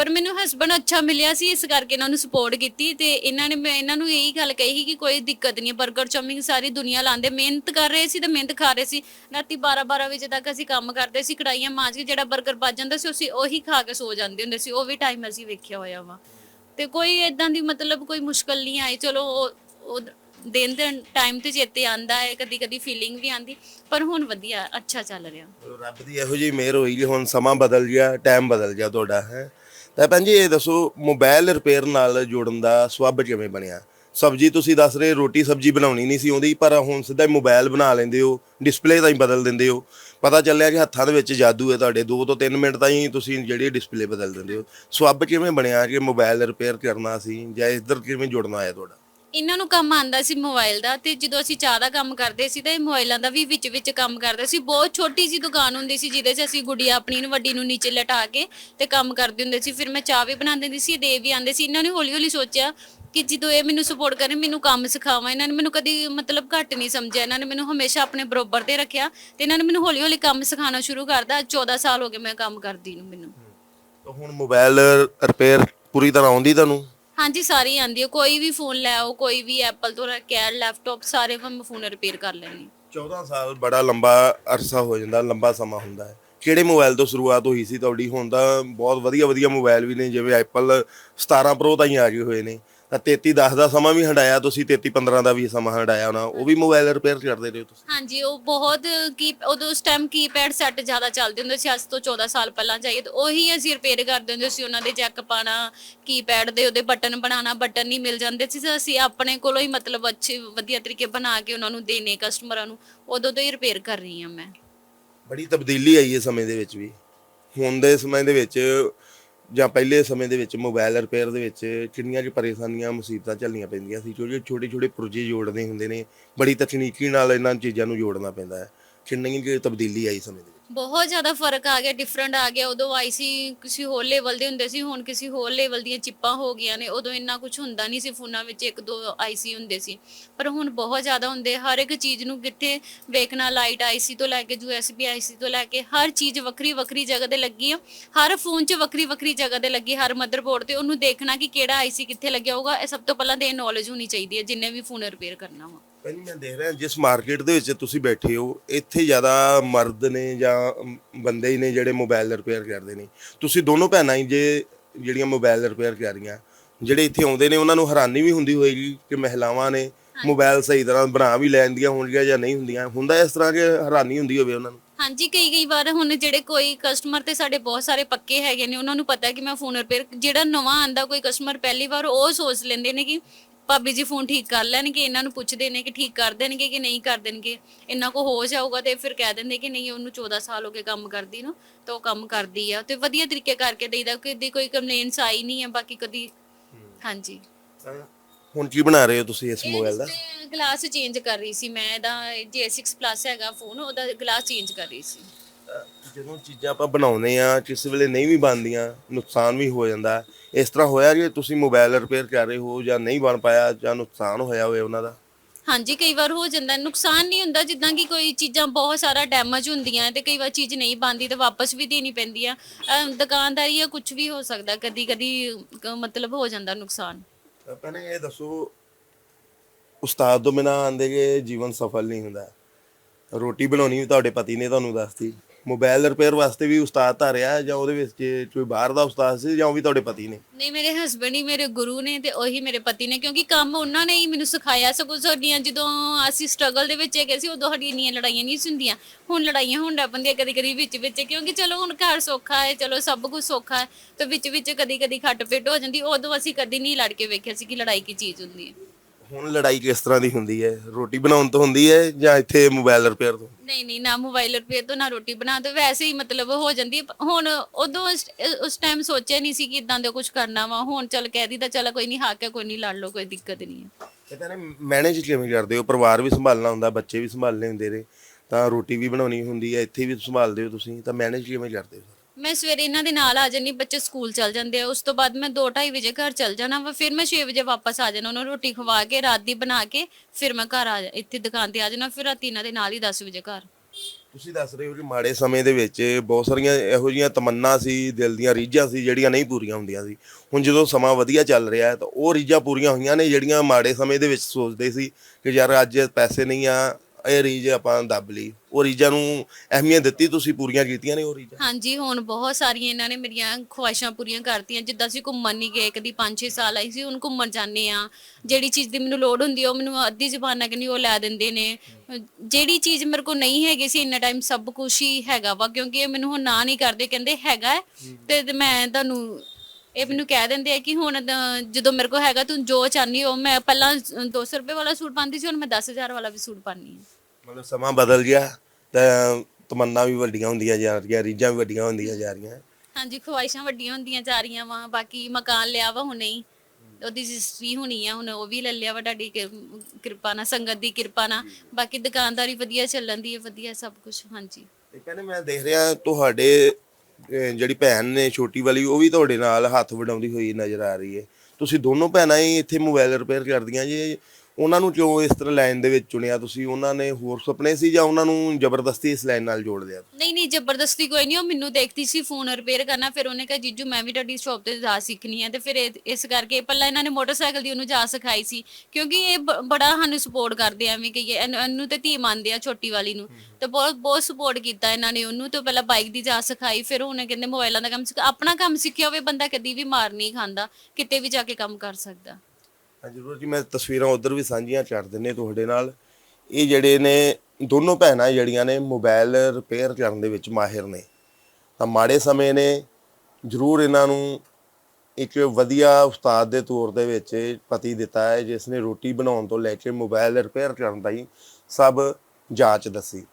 ਪਰ ਮੈਨੂੰ ਹਸਬੰਡ ਅੱਛਾ ਮਿਲਿਆ ਸੀ, ਇਸ ਕਰਕੇ ਇਹਨਾਂ ਨੂੰ ਸਪੋਰਟ ਕੀਤੀ ਤੇ ਇਹਨਾਂ ਨੇ ਮੈਂ ਇਹਨਾਂ ਨੂੰ ਇਹੀ ਗੱਲ ਕਹੀ ਸੀ ਕਿ ਕੋਈ ਦਿੱਕਤ ਨਹੀਂ 버ਗਰ ਚੌਮਿੰਗ ਸਾਰੀ ਦੁਨੀਆ ਲਾਉਂਦੇ, ਮਿਹਨਤ ਕਰ ਰਹੇ ਸੀ ਤੇ ਮਿਹਨਤ ਖਾ ਰਹੇ ਸੀ। ਰਾਤੀ 12 12 ਵਜੇ ਤੱਕ ਅਸੀਂ ਕੰਮ ਕਰਦੇ ਸੀ ਕੜਾਈਆਂ ਮਾਂਜ ਕੇ ਜਿਹੜਾ 버ਗਰ ਬਚ ਜਾਂਦਾ ਸੀ, ਅਸੀਂ ਉਹੀ ਖਾ ਕੇ ਸੋ ਜਾਂਦੇ ਹੁੰਦੇ ਸੀ, ਉਹ ਵੀ ਟਾਈਮ ਅਸੀਂ ਵੇਖਿਆ ਹੋਇਆ ਵਾ। ਤੇ ਕੋਈ ਇਦਾਂ ਦੀ ਮਤਲਬ ਕੋਈ ਮੁਸ਼ਕਲ ਨਹੀਂ ਆਈ, ਚਲੋ ਉਹ- ਦਿਨ ਦੇ ਟਾਈਮ ਤੇ ਚੇਤੇ ਆਂਦਾ ਹੈ ਕਦੀ ਕਦੀ ਫੀਲਿੰਗ ਵੀ ਆਂਦੀ ਪਰ ਹੁਣ ਵਧੀਆ, ਅੱਛਾ ਚੱਲ ਰਿਹਾ।
ਰੱਬ ਦੀ ਇਹੋ ਜਿਹੀ ਮਿਹਰ ਹੋਈ, ਹੁਣ ਸਮਾਂ ਬਦਲ ਗਿਆ ਟਾਈਮ ਬਦਲ ਗਿਆ ਤੁਹਾਡਾ, ਹੈ। ਤਾਂ ਭੈਣ ਜੀ, ਇਹ ਦੱਸੋ ਮੋਬਾਈਲ ਰਿਪੇਅਰ ਨਾਲ ਜੋੜਨ ਦਾ ਸਵੱਬ ਕਿਵੇਂ ਬਣਿਆ? ਸਬਜੀ ਤੁਸੀਂ ਦੱਸ ਰਹੇ, ਰੋਟੀ ਸਬਜੀ ਬਣਾਉਣੀ ਨਹੀਂ ਸੀ ਆਉਂਦੀ, ਪਰ ਹੁਣ ਸਿੱਧਾ ਹੀ ਮੋਬਾਈਲ ਬਣਾ ਲੈਂਦੇ ਹੋ ਡਿਸਪਲੇ ਤਾਂ ਹੀ ਬਦਲ ਦਿੰਦੇ ਹੋ। ਪਤਾ ਚੱਲਿਆ ਕਿ ਹੱਥਾਂ ਦੇ ਵਿੱਚ ਜਾਦੂ ਹੈ ਤੁਹਾਡੇ 2 ਤੋਂ 3 ਮਿੰਟ ਤਾਂ ਹੀ ਤੁਸੀਂ ਜਿਹੜੀ ਡਿਸਪਲੇ ਬਦਲ ਦਿੰਦੇ ਹੋ। ਸਵੱਬ ਕਿਵੇਂ ਬਣਿਆ ਕਿ ਮੋਬਾਈਲ ਰਿਪੇਅਰ ਕਰਨਾ ਸੀ, ਜਾਂ ਇੱਧਰ ਕਿਵੇਂ ਜੁੜਨਾ ਆਇਆ ਤੁਹਾਡਾ?
ਇਹਨਾਂ ਨੂੰ ਕੰਮ ਆਂਦਾ ਸੀ ਮੋਬਾਈਲ ਦਾ ਤੇ ਜਦੋਂ ਅਸੀਂ ਚਾਹ ਦਾ ਕੰਮ ਕਰਦੇ ਸੀ ਤਾਂ ਇਹ ਮੋਬਾਈਲਾਂ ਦਾ ਵੀ ਵਿੱਚ ਵਿੱਚ ਕੰਮ ਕਰਦੇ ਸੀ। ਬਹੁਤ ਛੋਟੀ ਜੀ ਦੁਕਾਨ ਹੁੰਦੀ ਸੀ ਜਿਹਦੇ 'ਚ ਅਸੀਂ ਗੁੜੀਆ ਆਪਣੀ ਨੂੰ ਵੱਡੀ ਨੂੰ ਨੀਚੇ ਲਟਾ ਕੇ ਤੇ ਕੰਮ ਕਰਦੇ ਹੁੰਦੇ ਸੀ। ਫਿਰ ਮੈਂ ਚਾਹ ਵੀ ਬਣਾਉਂਦੀ ਹੁੰਦੀ ਸੀ ਦੇ ਵੀ ਆਂਦੇ ਸੀ। ਇਹਨਾਂ ਨੇ ਹੌਲੀ ਹੌਲੀ ਸੋਚਿਆ ਕਿ ਜਦੋਂ ਇਹ ਮੈਨੂੰ ਸਪੋਰਟ ਕਰੇ, ਮੈਨੂੰ ਕੰਮ ਸਿਖਾਵਾਂ। ਇਹਨਾਂ ਨੇ ਮੈਨੂੰ ਕਦੀ ਮਤਲਬ ਘੱਟ ਨਹੀਂ ਸਮਝਿਆ। ਇਹਨਾਂ ਨੇ ਮੈਨੂੰ ਹਮੇਸ਼ਾ ਆਪਣੇ ਬਰੋਬਰ ਤੇ ਰੱਖਿਆ ਤੇ ਇਹਨਾਂ ਨੇ ਮੈਨੂੰ ਹੌਲੀ ਹੌਲੀ ਕੰਮ ਸਿਖਾਉਣਾ ਸ਼ੁਰੂ ਕਰਦਾ 14 ਸਾਲ ਹੋ ਗਏ ਮੈਂ ਕੰਮ ਕਰਦੀ ਨੂੰ ਮੈਨੂੰ।
ਤਾਂ ਹੁਣ ਮੋਬਾਈਲ ਰਿਪੇਅਰ ਪੂਰੀ ਤਰ੍ਹਾਂ ਆਉਂਦੀ ਤੁਹਾਨੂੰ?
ਹਾਂਜੀ ਸਾਰੀ ਆਂਦੀ ਹੈ ਕੋਈ ਵੀ ਫੋਨ ਲੈ ਆਓ, ਕੋਈ ਵੀ ਐਪਲ ਤੋਂ ਲੈ ਕੇ ਲੈਪਟਾਪ ਸਾਰੇ ਮੈਂ ਫੋਨ ਰਿਪੇਅਰ ਕਰ ਲੈਣੀ
14 ਸਾਲ ਬੜਾ ਲੰਬਾ ਅਰਸਾ ਹੋ ਜਾਂਦਾ, ਲੰਬਾ ਸਮਾਂ ਹੁੰਦਾ ਹੈ। ਕਿਹੜੇ ਮੋਬਾਈਲ ਤੋਂ ਸ਼ੁਰੂਆਤ ਹੋਈ ਸੀ ਤੁਹਾਡੀ? ਹੁਣ ਤਾਂ ਬਹੁਤ ਵਧੀਆ ਵਧੀਆ ਮੋਬਾਈਲ ਵੀ ਨੇ, ਜਿਵੇਂ ਐਪਲ 17 ਪ੍ਰੋ ਤਾਈਂ ਆ ਗਏ ਹੋਏ ਨੇ। ਤਾਂ 33 10 ਦਾ ਸਮਾਂ ਵੀ ਹੰਡਾਇਆ ਤੁਸੀਂ 33 15 ਦਾ ਵੀ ਸਮਾਂ ਹੰਡਾਇਆ ਹੋਣਾ। ਉਹ ਵੀ ਮੋਬਾਈਲ ਰਿਪੇਅਰ ਕਰਦੇ ਰਹੇ ਹੋ ਤੁਸੀਂ?
ਹਾਂਜੀ ਉਹ ਬਹੁਤ ਕੀ ਉਦੋਂ ਉਸ ਟਾਈਮ ਕੀਪੈਡ ਸੈੱਟ ਜ਼ਿਆਦਾ ਚੱਲਦੇ ਹੁੰਦੇ ਸੀ ਅੱਜ ਤੋਂ 14 ਸਾਲ ਪਹਿਲਾਂ ਜਾਈਏ ਤਾਂ ਉਹੀ ਅਸੀਂ ਰਿਪੇਅਰ ਕਰਦੇ ਹੁੰਦੇ ਸੀ ਉਹਨਾਂ ਦੇ ਜੈਕ ਪਾਣਾ ਕੀਪੈਡ ਦੇ ਉਹਦੇ ਬਟਨ ਬਣਾਉਣਾ ਬਟਨ ਨਹੀਂ ਮਿਲ ਜਾਂਦੇ ਸੀ ਤਾਂ ਅਸੀਂ ਆਪਣੇ ਕੋਲੋਂ ਹੀ ਮਤਲਬ ਅੱਛੇ ਵਧੀਆ ਤਰੀਕੇ ਬਣਾ ਕੇ ਉਹਨਾਂ ਨੂੰ ਦੇਣੇ ਕਸਟਮਰਾਂ ਨੂੰ ਉਦੋਂ ਤੋਂ ਹੀ ਰਿਪੇਅਰ ਕਰ ਰਹੀ ਹਾਂ ਮੈਂ।
ਬੜੀ ਤਬਦੀਲੀ ਆਈ ਹੈ ਸਮੇਂ ਦੇ ਵਿੱਚ ਵੀ। ਹੁਣ ਦੇ ਸਮੇਂ ਦੇ ਵਿੱਚ ਜਾਂ ਪਹਿਲੇ ਸਮੇਂ ਦੇ ਵਿੱਚ ਮੋਬਾਈਲ ਰਿਪੇਅਰ ਦੇ ਵਿੱਚ ਕਿੰਨੀਆਂ ਕੁ ਪਰੇਸ਼ਾਨੀਆਂ, ਮੁਸੀਬਤਾਂ ਝੱਲਣੀਆਂ ਪੈਂਦੀਆਂ ਸੀ ਛੋਟੇ ਛੋਟੇ ਛੋਟੇ ਪੁਰਜੇ ਜੋੜਨੇ ਹੁੰਦੇ ਨੇ, ਬੜੀ ਤਕਨੀਕੀ ਨਾਲ ਇਹਨਾਂ ਚੀਜ਼ਾਂ ਨੂੰ ਜੋੜਨਾ ਪੈਂਦਾ ਹੈ। ਕਿੰਨੀ ਕੁ ਤਬਦੀਲੀ ਆਈ ਸਮੇਂ ਦੇ ਵਿੱਚ?
ਬਹੁਤ ਜ਼ਿਆਦਾ ਫ਼ਰਕ ਆ ਗਿਆ ਡਿਫਰੈਂਟ ਆ ਗਿਆ। ਉਦੋਂ ਆਈਸੀ ਕਿਸੇ ਹੋਰ ਲੈਵਲ ਦੇ ਹੁੰਦੇ ਸੀ, ਹੁਣ ਕਿਸੇ ਹੋਰ ਲੈਵਲ ਦੀਆਂ ਚਿੱਪਾਂ ਹੋ ਗਈਆਂ ਨੇ, ਉਦੋਂ ਇੰਨਾ ਕੁਝ ਹੁੰਦਾ ਨਹੀਂ ਸੀ ਫੋਨਾਂ ਵਿੱਚ, ਇੱਕ ਦੋ ਆਈਸੀ ਹੁੰਦੇ ਸੀ। ਪਰ ਹੁਣ ਬਹੁਤ ਜ਼ਿਆਦਾ ਹੁੰਦੇ, ਹਰ ਇੱਕ ਚੀਜ਼ ਨੂੰ ਕਿੱਥੇ ਵੇਖਣਾ ਲਾਈਟ ਆਈਸੀ ਤੋਂ ਲੈ ਕੇ ਯੂਐਸਬੀ ਆਈਸੀ ਤੋਂ ਲੈ ਕੇ, ਹਰ ਚੀਜ਼ ਵੱਖਰੀ ਵੱਖਰੀ ਜਗ੍ਹਾ ਤੇ ਲੱਗੀ ਆ। ਹਰ ਫੋਨ 'ਚ ਵੱਖਰੀ ਵੱਖਰੀ ਜਗ੍ਹਾ ਤੇ ਲੱਗੀ, ਹਰ ਮਦਰਬੋਰਡ ਤੇ, ਉਹਨੂੰ ਦੇਖਣਾ ਕਿ ਕਿਹੜਾ ਆਈਸੀ ਕਿੱਥੇ ਲੱਗਿਆ ਹੋਊਗਾ, ਇਹ ਸਭ ਤੋਂ ਪਹਿਲਾਂ ਤੇ ਇਹ ਨੌਲੇਜ ਹੋਣੀ ਚਾਹੀਦੀ ਹੈ, ਜਿੰਨੇ ਵੀ ਫੋਨ ਰਿਪੇਅਰ ਕਰਨਾ ਵਾ।
ਪਹਿਲੀ ਮੈਂ ਦੇਖ ਰਿਹਾ ਜਿਸ ਮਾਰਕੀਟ ਦੇ ਵਿੱਚ ਤੁਸੀਂ ਬੈਠੇ ਹੋ ਇੱਥੇ ਜ਼ਿਆਦਾ ਮਰਦ ਨੇ ਜਾਂ ਬੰਦੇ ਹੀ ਨੇ ਜਿਹੜੇ ਮੋਬਾਈਲ ਰਿਪੇਅਰ ਕਰਦੇ ਨੇ। ਤੁਸੀਂ ਦੋਨੋਂ ਭੈਣਾਂ ਹੀ ਜੇ ਜਿਹੜੀਆਂ ਮੋਬਾਈਲ ਰਿਪੇਅਰ ਕਰ ਰਹੀਆਂ ਜਿਹੜੇ ਇੱਥੇ ਆਉਂਦੇ ਨੇ ਉਹਨਾਂ ਨੂੰ ਹੈਰਾਨੀ ਵੀ ਹੁੰਦੀ ਹੋਏਗੀ ਕਿ ਮਹਿਲਾਵਾਂ ਨੇ ਮੋਬਾਈਲ ਸਹੀ ਤਰ੍ਹਾਂ ਬਣਾ ਵੀ ਲੈਂਦੀਆਂ ਹੋਣਗੀਆਂ ਜਾਂ ਨਹੀਂ ਹੁੰਦੀਆਂ। ਹੁੰਦਾ ਇਸ ਤਰ੍ਹਾਂ ਕਿ ਹੈਰਾਨੀ ਹੁੰਦੀ ਹੋਵੇ ਉਹਨਾਂ ਨੂੰ?
ਹਾਂਜੀ ਕਈ ਕਈ ਵਾਰ ਹੁਣ ਜਿਹੜੇ ਕੋਈ ਕਸਟਮਰ ਤੇ ਸਾਡੇ ਬਹੁਤ ਸਾਰੇ ਪੱਕੇ ਹੈਗੇ ਨੇ ਉਹਨਾਂ ਨੂੰ ਪਤਾ ਕਿ ਮੈਂ ਫੋਨ ਰਿਪੇਅਰ ਜਿਹੜਾ ਨਵਾਂ ਆਂਦਾ ਕੋਈ ਕਸਟਮਰ ਪਹਿਲੀ ਵਾਰ ਉਹ ਸੋਚ ਲੈਂਦੇ ਨੇ ਕਿ ਭਾਬੀ ਜੀ ਫੋਨ ਠੀਕ ਕਰ ਲੈਣਗੇ ਇਹਨਾਂ ਨੂੰ ਪੁੱਛਦੇ ਨੇ ਕਿ ਠੀਕ ਕਰ ਦੇਣਗੇ ਕਿ ਨਹੀਂ ਕਰ ਦੇਣਗੇ। ਇਹਨਾਂ ਕੋ ਹੋ ਜਾਊਗਾ ਤੇ ਫਿਰ ਕਹਿ ਦਿੰਦੇ ਕਿ ਨਹੀਂ ਉਹਨੂੰ 14 ਸਾਲ ਹੋ ਗਏ ਕੰਮ ਕਰਦੀ ਨੂੰ ਤਾਂ ਉਹ ਕੰਮ ਕਰਦੀ ਆ। ਤੇ ਵਧੀਆ ਤਰੀਕੇ ਕਰਕੇ ਦੇਈਦਾ ਕਦੀ ਕੋਈ ਕੰਪਲੇਂਟਸ ਆਈ ਨਹੀਂ ਹੈ ਬਾਕੀ ਕਦੀ ਹਾਂਜੀ।
ਹੁਣ ਕੀ ਬਣਾ ਰਹੇ ਹੋ ਤੁਸੀਂ ਇਸ ਮੋਬਾਈਲ ਦਾ?
ਗਲਾਸ ਚੇਂਜ ਕਰ ਰਹੀ ਸੀ ਮੈਂ ਇਹਦਾ J6 Plus ਹੈਗਾ ਫੋਨ ਉਹਦਾ ਗਲਾਸ ਚੇਂਜ ਕਰ ਰਹੀ ਸੀ।
ਜਦੋਂ ਚੀਜ਼ਾਂ ਆਪਾਂ ਬਣਾਉਂਦੇ ਆ ਕਿਸੇ ਵੇਲੇ ਨਹੀਂ ਵੀ ਬਣਦੀਆਂ ਨੁਕਸਾਨ ਵੀ ਹੋ ਜਾਂਦਾ। ਹੈ। ਇਸ ਤਰ੍ਹਾਂ ਹੋਇਆ ਕਿ ਤੁਸੀਂ ਮੋਬਾਈਲ ਰਿਪੇਅਰ ਕਰ ਰਹੇ ਹੋ ਜਾਂ ਨਹੀਂ ਬਣ ਪਾਇਆ ਜਾਂ ਨੁਕਸਾਨ ਹੋਇਆ ਹੋਵੇ ਉਹਨਾਂ ਦਾ?
ਹਾਂਜੀ ਕਈ ਵਾਰ ਹੋ ਜਾਂਦਾ। ਹੈ। ਨੁਕਸਾਨ ਨਹੀਂ ਹੁੰਦਾ ਜਿੱਦਾਂ ਕਿ ਕੋਈ ਚੀਜ਼ਾਂ ਬਹੁਤ ਸਾਰਾ ਡੈਮੇਜ ਹੁੰਦੀਆਂ ਤੇ ਕਈ ਵਾਰ ਚੀਜ਼ ਨਹੀਂ ਬਣਦੀ ਤੇ ਵਾਪਸ ਵੀ ਦੇਣੀ ਪੈਂਦੀ ਆ। ਅਮ ਦੁਕਾਨਦਾਰੀ ਆ ਕੁਝ ਵੀ ਹੋ ਸਕਦਾ ਕਦੀ ਕਦੀ ਮਤਲਬ ਹੋ ਜਾਂਦਾ ਨੁਕਸਾਨ।
ਪਹਿਲੇ ਇਹ ਦੱਸੋ ਉਸਤਾਦ ਤੋਂ ਬਿਨਾਂ ਆਂਦੇ ਕਿ ਜੀਵਨ ਸਫਲ ਨਹੀਂ ਹੁੰਦਾ। ਰੋਟੀ ਬਣਾਉਣੀ ਵੀ ਤੁਹਾਡੇ ਪਤੀ ਨੇ ਤੁਹਾਨੂੰ ਦੱਸਤੀ। ਮੋਬਾਈਲ ਰਿਪੇਅਰ ਵਾਸਤੇ ਵੀ ਉਸਤਾਦ ਧਾਰਿਆ ਜਾਂ ਉਹਦੇ ਵਿੱਚ ਜੇ ਕੋਈ ਬਾਹਰ ਦਾ ਉਸਤਾਦ ਸੀ ਜਾਂ ਉਹ ਵੀ ਤੁਹਾਡੇ ਪਤੀ ਨੇ?
ਨਹੀਂ, ਮੇਰੇ ਹਸਬੰਡ ਹੀ ਮੇਰੇ ਗੁਰੂ ਨੇ ਤੇ ਉਹੀ ਮੇਰੇ ਪਤੀ ਨੇ, ਕਿਉਂਕਿ ਕੰਮ ਉਹਨਾਂ ਨੇ ਹੀ ਮੈਨੂੰ ਸਿਖਾਇਆ। ਸਗੋਂ ਸਾਡੀਆਂ ਜਦੋਂ ਅਸੀਂ ਸਟਰਗਲ ਦੇ ਵਿੱਚ ਹੈਗੇ ਸੀ, ਉਦੋਂ ਸਾਡੀਆਂ ਇੰਨੀਆਂ ਲੜਾਈਆਂ ਨਹੀਂ ਸੀ ਹੁੰਦੀਆਂ। ਹੁਣ ਲੜਾਈਆਂ ਹੋਣ ਲੱਗ ਪੈਂਦੀਆਂ ਕਦੀ ਕਦੀ ਵਿੱਚ ਵਿੱਚ ਕਿਉਂਕਿ ਚਲੋ ਹੁਣ ਘਰ ਸੌਖਾ ਹੈ, ਚਲੋ ਸਭ ਕੁਝ ਸੌਖਾ ਹੈ, ਤੇ ਵਿੱਚ ਵਿੱਚ ਕਦੀ ਕਦੀ ਖੱਟ ਪਿੱਟ ਹੋ ਜਾਂਦੀ, ਉਦੋਂ ਅਸੀਂ ਕਦੀ ਨਹੀਂ ਲੜ ਕੇ ਵੇਖਿਆ ਸੀ ਕਿ ਲੜਾਈ ਕੀ ਚੀਜ਼ ਹੁੰਦੀ ਹੈ।
ਹੁਣ ਲੜਾਈ ਕਿਸ ਤਰ੍ਹਾਂ ਦੀ ਹੁੰਦੀ ਹੈ? ਰੋਟੀ ਬਣਾਉਣ ਤੋਂ ਹੁੰਦੀ ਹੈ ਜਾਂ ਇੱਥੇ ਮੋਬਾਈਲ ਰਿਪੇਅਰ ਤੋਂ?
ਨਹੀਂ ਨਹੀਂ ਨਾ ਮੋਬਾਈਲ ਰਿਪੇਅਰ ਤੋਂ ਨਾ ਰੋਟੀ ਬਣਾ ਤੋਂ। ਵੈਸੇ ਹੀ ਮਤਲਬ ਹੋ ਜਾਂਦੀ ਹੈ। ਹੁਣ ਉਦੋਂ ਉਸ- ਉਸ ਟਾਈਮ ਸੋਚਿਆ ਨਹੀਂ ਸੀ ਕਿ ਇਦਾਂ ਦਾ ਕੁਝ ਕਰਨਾ ਵਾ। ਹੁਣ ਚੱਲ ਕਹਿ ਦਿੱਤਾ ਚੱਲ ਕੋਈ ਨਹੀਂ ਹਾਕ ਹੈ ਕੋਈ ਨਹੀਂ ਲੜ ਲਓ ਕੋਈ ਦਿੱਕਤ ਨਹੀਂ ਹੈ।
ਇਹ ਤਾਂ ਮੈਨੇਜ ਕਿਵੇਂ ਕਰਦੇ ਹੋ ਪਰਿਵਾਰ ਵੀ ਸੰਭਾਲਣਾ ਹੁੰਦਾ ਬੱਚੇ ਵੀ ਸੰਭਾਲਣੇ ਹੁੰਦੇ ਨੇ ਤਾਂ ਰੋਟੀ ਵੀ ਬਣਾਉਣੀ ਹੁੰਦੀ ਹੈ ਇੱਥੇ ਵੀ ਸੰਭਾਲਦੇ ਹੋ ਤੁਸੀਂ ਤਾਂ ਮੈਨੇਜ ਕਿਵੇਂ ਕਰਦੇ ਹੋ?
ਮੈਂ ਸਵੇਰੇ ਇਹਨਾਂ ਦੇ ਨਾਲ ਆ ਜਾਂਦੀ, ਬੱਚੇ ਸਕੂਲ ਚਲ ਜਾਂਦੇ ਆ, ਉਸ ਤੋਂ ਬਾਅਦ ਮੈਂ 2:30 ਵਜੇ ਘਰ ਚਲ ਜਾਣਾ ਵਾ, ਫਿਰ ਮੈਂ 6 ਵਜੇ ਵਾਪਸ ਆ ਜਾਣਾ, ਉਹਨਾਂ ਨੂੰ ਰੋਟੀ ਖਵਾ ਕੇ, ਰਾਤ ਦੀ ਬਣਾ ਕੇ, ਫਿਰ ਮੈਂ ਘਰ ਆ ਜਾ, ਇੱਥੇ ਦੁਕਾਨ ਤੇ ਆ ਜਾਣਾ, ਫਿਰ ਰਾਤੀ ਇਹਨਾਂ ਦੇ ਨਾਲ ਹੀ 10 ਵਜੇ ਘਰ।
ਤੁਸੀਂ ਦੱਸ ਰਹੇ ਹੋ ਕਿ ਮਾੜੇ ਸਮੇਂ ਦੇ ਵਿੱਚ ਬਹੁਤ ਸਾਰੀਆਂ ਇਹੋ ਜਿਹੀਆਂ ਤਮੰਨਾ ਸੀ, ਦਿਲ ਦੀਆਂ ਰੀਝਾਂ ਸੀ, ਜਿਹੜੀਆਂ ਨਹੀਂ ਪੂਰੀਆਂ ਹੁੰਦੀਆਂ ਸੀ। ਹੁਣ ਜਦੋਂ ਸਮਾਂ ਵਧੀਆ ਚੱਲ ਰਿਹਾ ਹੈ, ਤਾਂ ਉਹ ਰੀਝਾਂ ਪੂਰੀਆਂ ਹੋਈਆਂ ਨੇ, ਜਿਹੜੀਆਂ ਮਾੜੇ ਸਮੇਂ ਦੇ ਵਿੱਚ ਸੋਚਦੇ ਸੀ ਕਿ ਯਾਰ ਅੱਜ ਪੈਸੇ ਨਹੀਂ ਆ ਇਹ ਰੀਝ ਆਪਾਂ ਦੱਬ ਲਈ। ਉਹ ਰੀਝਾਂ ਨੂੰ ਅਹਿਮੀਅਤ ਦਿੱਤੀ ਤੁਸੀਂ ਪੂਰੀਆਂ ਕੀਤੀਆਂ ਨੇ ਉਹ ਰੀਝਾਂ
ਹਾਂਜੀ ਹੁਣ ਬਹੁਤ ਸਾਰੀਆਂ ਇਹਨਾਂ ਨੇ ਮੇਰੀਆਂ ਖੁਆਇਸ਼ਾਂ ਪੂਰੀਆਂ ਕਰਤੀਆਂ। ਜਿੱਦਾਂ ਅਸੀਂ ਘੁੰਮਣ ਨਹੀਂ ਗਏ ਕਦੀ 5-6 ਸਾਲ ਆਈ ਸੀ ਹੁਣ ਘੁੰਮਣ ਜਾਂਦੇ ਆ ਜਿਹੜੀ ਚੀਜ਼ ਦੀ ਮੈਨੂੰ ਲੋੜ ਹੁੰਦੀ ਆ ਉਹ ਮੈਨੂੰ ਅੱਧੀ ਜ਼ਬਾਨਾਂ ਕਿ ਨਹੀਂ ਉਹ ਲੈ ਦਿੰਦੇ ਨੇ। ਜਿਹੜੀ ਚੀਜ਼ ਮੇਰੇ ਕੋਲ ਨਹੀਂ ਹੈਗੀ ਸੀ ਇੰਨਾ ਟਾਈਮ ਸਭ ਕੁਝ ਹੀ ਹੈਗਾ ਵਾ ਕਿਉਂਕਿ ਇਹ ਮੈਨੂੰ ਹੁਣ ਨਾ ਨਹੀਂ ਕਰਦੇ ਕਹਿੰਦੇ ਹੈਗਾ ਤੇ ਮੈਂ ਤੁਹਾਨੂੰ ਇਹ ਮੈਨੂੰ ਕਹਿ ਦਿੰਦੇ ਆ ਕਿ ਹੁਣ ਤਾਂ ਜਦੋਂ ਮੇਰੇ ਕੋਲ ਹੈਗਾ ਤੂੰ ਜੋ ਚਾਹਨੀ ਹੋ ਮੈਂ ਪਹਿਲਾਂ 200 ਰੁਪਏ ਵਾਲਾ ਸੂਟ ਪਾਉਂਦੀ ਸੀ ਹੁਣ ਮੈਂ 10000 ਵਾਲਾ ਵੀ ਸੂਟ ਪਾਉਂਦੀ ਹਾਂ।
ਮਤਲਬ ਸਮਾਂ ਬਦਲ ਗਿਆ ਤਾਂ ਤਮੰਨਾ ਵੀ ਵੱਡੀਆਂ ਹੁੰਦੀਆਂ ਜਾ ਰਹੀਆਂ ਰੀਝਾਂ ਵੀ ਵੱਡੀਆਂ ਹੁੰਦੀਆਂ ਜਾ ਰਹੀਆਂ।
ਹਾਂਜੀ ਖੁਆਇਸ਼ਾਂ ਵੱਡੀਆਂ ਹੁੰਦੀਆਂ ਜਾ ਰਹੀਆਂ ਵਾ ਬਾਕੀ ਮਕਾਨ ਲਿਆ ਵਾ ਹੁਣੇ ਹੀ। ਉਹਦੀ ਰਜਿਸਟਰੀ ਹੋਣੀ ਆ ਹੁਣ ਉਹ ਵੀ ਲੈ ਲਿਆ ਵਾ ਤੁਹਾਡੀ ਕਿਰ- ਕਿਰਪਾ ਨਾਲ ਸੰਗਤ ਦੀ ਕਿਰਪਾ ਨਾਲ। ਬਾਕੀ ਦੁਕਾਨਦਾਰੀ ਵਧੀਆ ਚੱਲਣ ਦੀ ਹੈ ਵਧੀਆ ਸਭ ਕੁਝ ਹਾਂਜੀ।
ਤੇ ਕਹਿੰਦੇ ਮੈਂ ਦੇਖ ਰਿਹਾ ਤੁਹਾਡੇ ਅਹ, ਜਿਹੜੀ ਭੈਣ ਨੇ ਛੋਟੀ ਵਾਲੀ ਉਹ ਵੀ ਤੁਹਾਡੇ ਨਾਲ ਹੱਥ ਵਡਾਉਂਦੀ ਹੋਈ ਨਜ਼ਰ ਆ ਰਹੀ ਹੈ। ਤੁਸੀਂ ਦੋਨੋਂ ਭੈਣਾਂ ਹੀ ਇੱਥੇ ਮੋਬਾਈਲ ਰਿਪੇਅਰ ਕਰਦੀਆਂ ਜੇ। ਉਹਨਾਂ ਨੂੰ ਕਿਉਂ ਇਸ ਤਰ੍ਹਾਂ ਲਾਈਨ ਦੇ ਵਿੱਚ ਚੁਣਿਆ ਤੁਸੀਂ? ਉਹਨਾਂ ਨੇ ਹੋਰ ਸੁਪਨੇ ਸੀ ਜਾਂ ਉਹਨਾਂ ਨੂੰ ਜ਼ਬਰਦਸਤੀ ਇਸ ਲਾਈਨ ਨਾਲ ਜੋੜ ਲਿਆ
ਨਹੀਂ ਨਹੀਂ ਜ਼ਬਰਦਸਤੀ ਕੋਈ ਨਹੀਂ ਉਹ ਮੈਨੂੰ ਦੇਖਦੀ ਸੀ ਫੋਨ ਰਿਪੇਅਰ ਕਰਨਾ ਫਿਰ ਉਹਨੇ ਕਿਹਾ ਜੀਜੂ ਮੈਂ ਵੀ ਤੁਹਾਡੀ ਸ਼ਾਪ ਤੇ ਜਾ ਸਿੱਖਣੀ ਹੈ ਤੇ ਫਿਰ ਇਹ- ਇਸ ਕਰਕੇ ਪਹਿਲਾਂ ਇਹਨਾਂ ਨੇ ਮੋਟਰਸਾਈਕਲ ਦੀ ਉਹਨੂੰ ਜਾ ਸਿਖਾਈ ਸੀ ਕਿਉਂਕਿ ਇਹ ਬ- ਬੜਾ ਸਾਨੂੰ ਸਪੋਰਟ ਕਰਦੇ ਆ ਐਵੇਂ ਕਹੀਏ। ਇਹਨੂੰ ਇਹਨੂੰ ਤੇ ਧੀ ਮੰਨਦੇ ਆ ਛੋਟੀ ਵਾਲੀ ਨੂੰ। ਤੇ ਬਹੁਤ ਬਹੁਤ ਸਪੋਰਟ ਕੀਤਾ ਇਹਨਾਂ ਨੇ ਉਹਨੂੰ ਤੇ ਪਹਿਲਾਂ ਬਾਈਕ ਦੀ ਜਾ ਸਿਖਾਈ ਫਿਰ ਉਹਨੇ ਕਹਿੰਦੇ ਮੋਬਾਈਲਾਂ ਦਾ ਕੰਮ ਸਿੱਖ ਆਪਣਾ ਕੰਮ ਸਿੱਖਿਆ ਹੋਵੇ ਬੰਦਾ ਕਦੀ ਵੀ ਮਾਰ ਨਹੀਂ ਖਾਂਦਾ ਕਿਤੇ ਵੀ ਜਾ ਕੇ ਕੰਮ ਕਰ ਸਕਦਾ।
ਜ਼ਰੂਰ ਜੀ, ਮੈਂ ਤਸਵੀਰਾਂ ਉਧਰ ਵੀ ਸਾਂਝੀਆਂ ਕਰ ਦਿੰਨੇ ਤੁਹਾਡੇ ਨਾਲ। ਇਹ ਜਿਹੜੇ ਨੇ, ਦੋਨੋਂ ਭੈਣਾਂ ਜਿਹੜੀਆਂ ਨੇ ਮੋਬਾਈਲ ਰਿਪੇਅਰ ਕਰਨ ਦੇ ਵਿੱਚ ਮਾਹਿਰ ਨੇ। ਤਾਂ ਮਾੜੇ ਸਮੇਂ ਨੇ, ਜ਼ਰੂਰ ਇਹਨਾਂ ਨੂੰ ਇੱਕ ਵਧੀਆ ਉਸਤਾਦ ਦੇ ਤੌਰ ਦੇ ਵਿੱਚ ਪਤੀ ਦਿੱਤਾ ਹੈ, ਜਿਸ ਨੇ ਰੋਟੀ ਬਣਾਉਣ ਤੋਂ ਲੈ ਕੇ ਮੋਬਾਈਲ ਰਿਪੇਅਰ ਕਰਨ ਤਾਈਂ ਸਭ ਜਾਂਚ ਦੱਸੀ।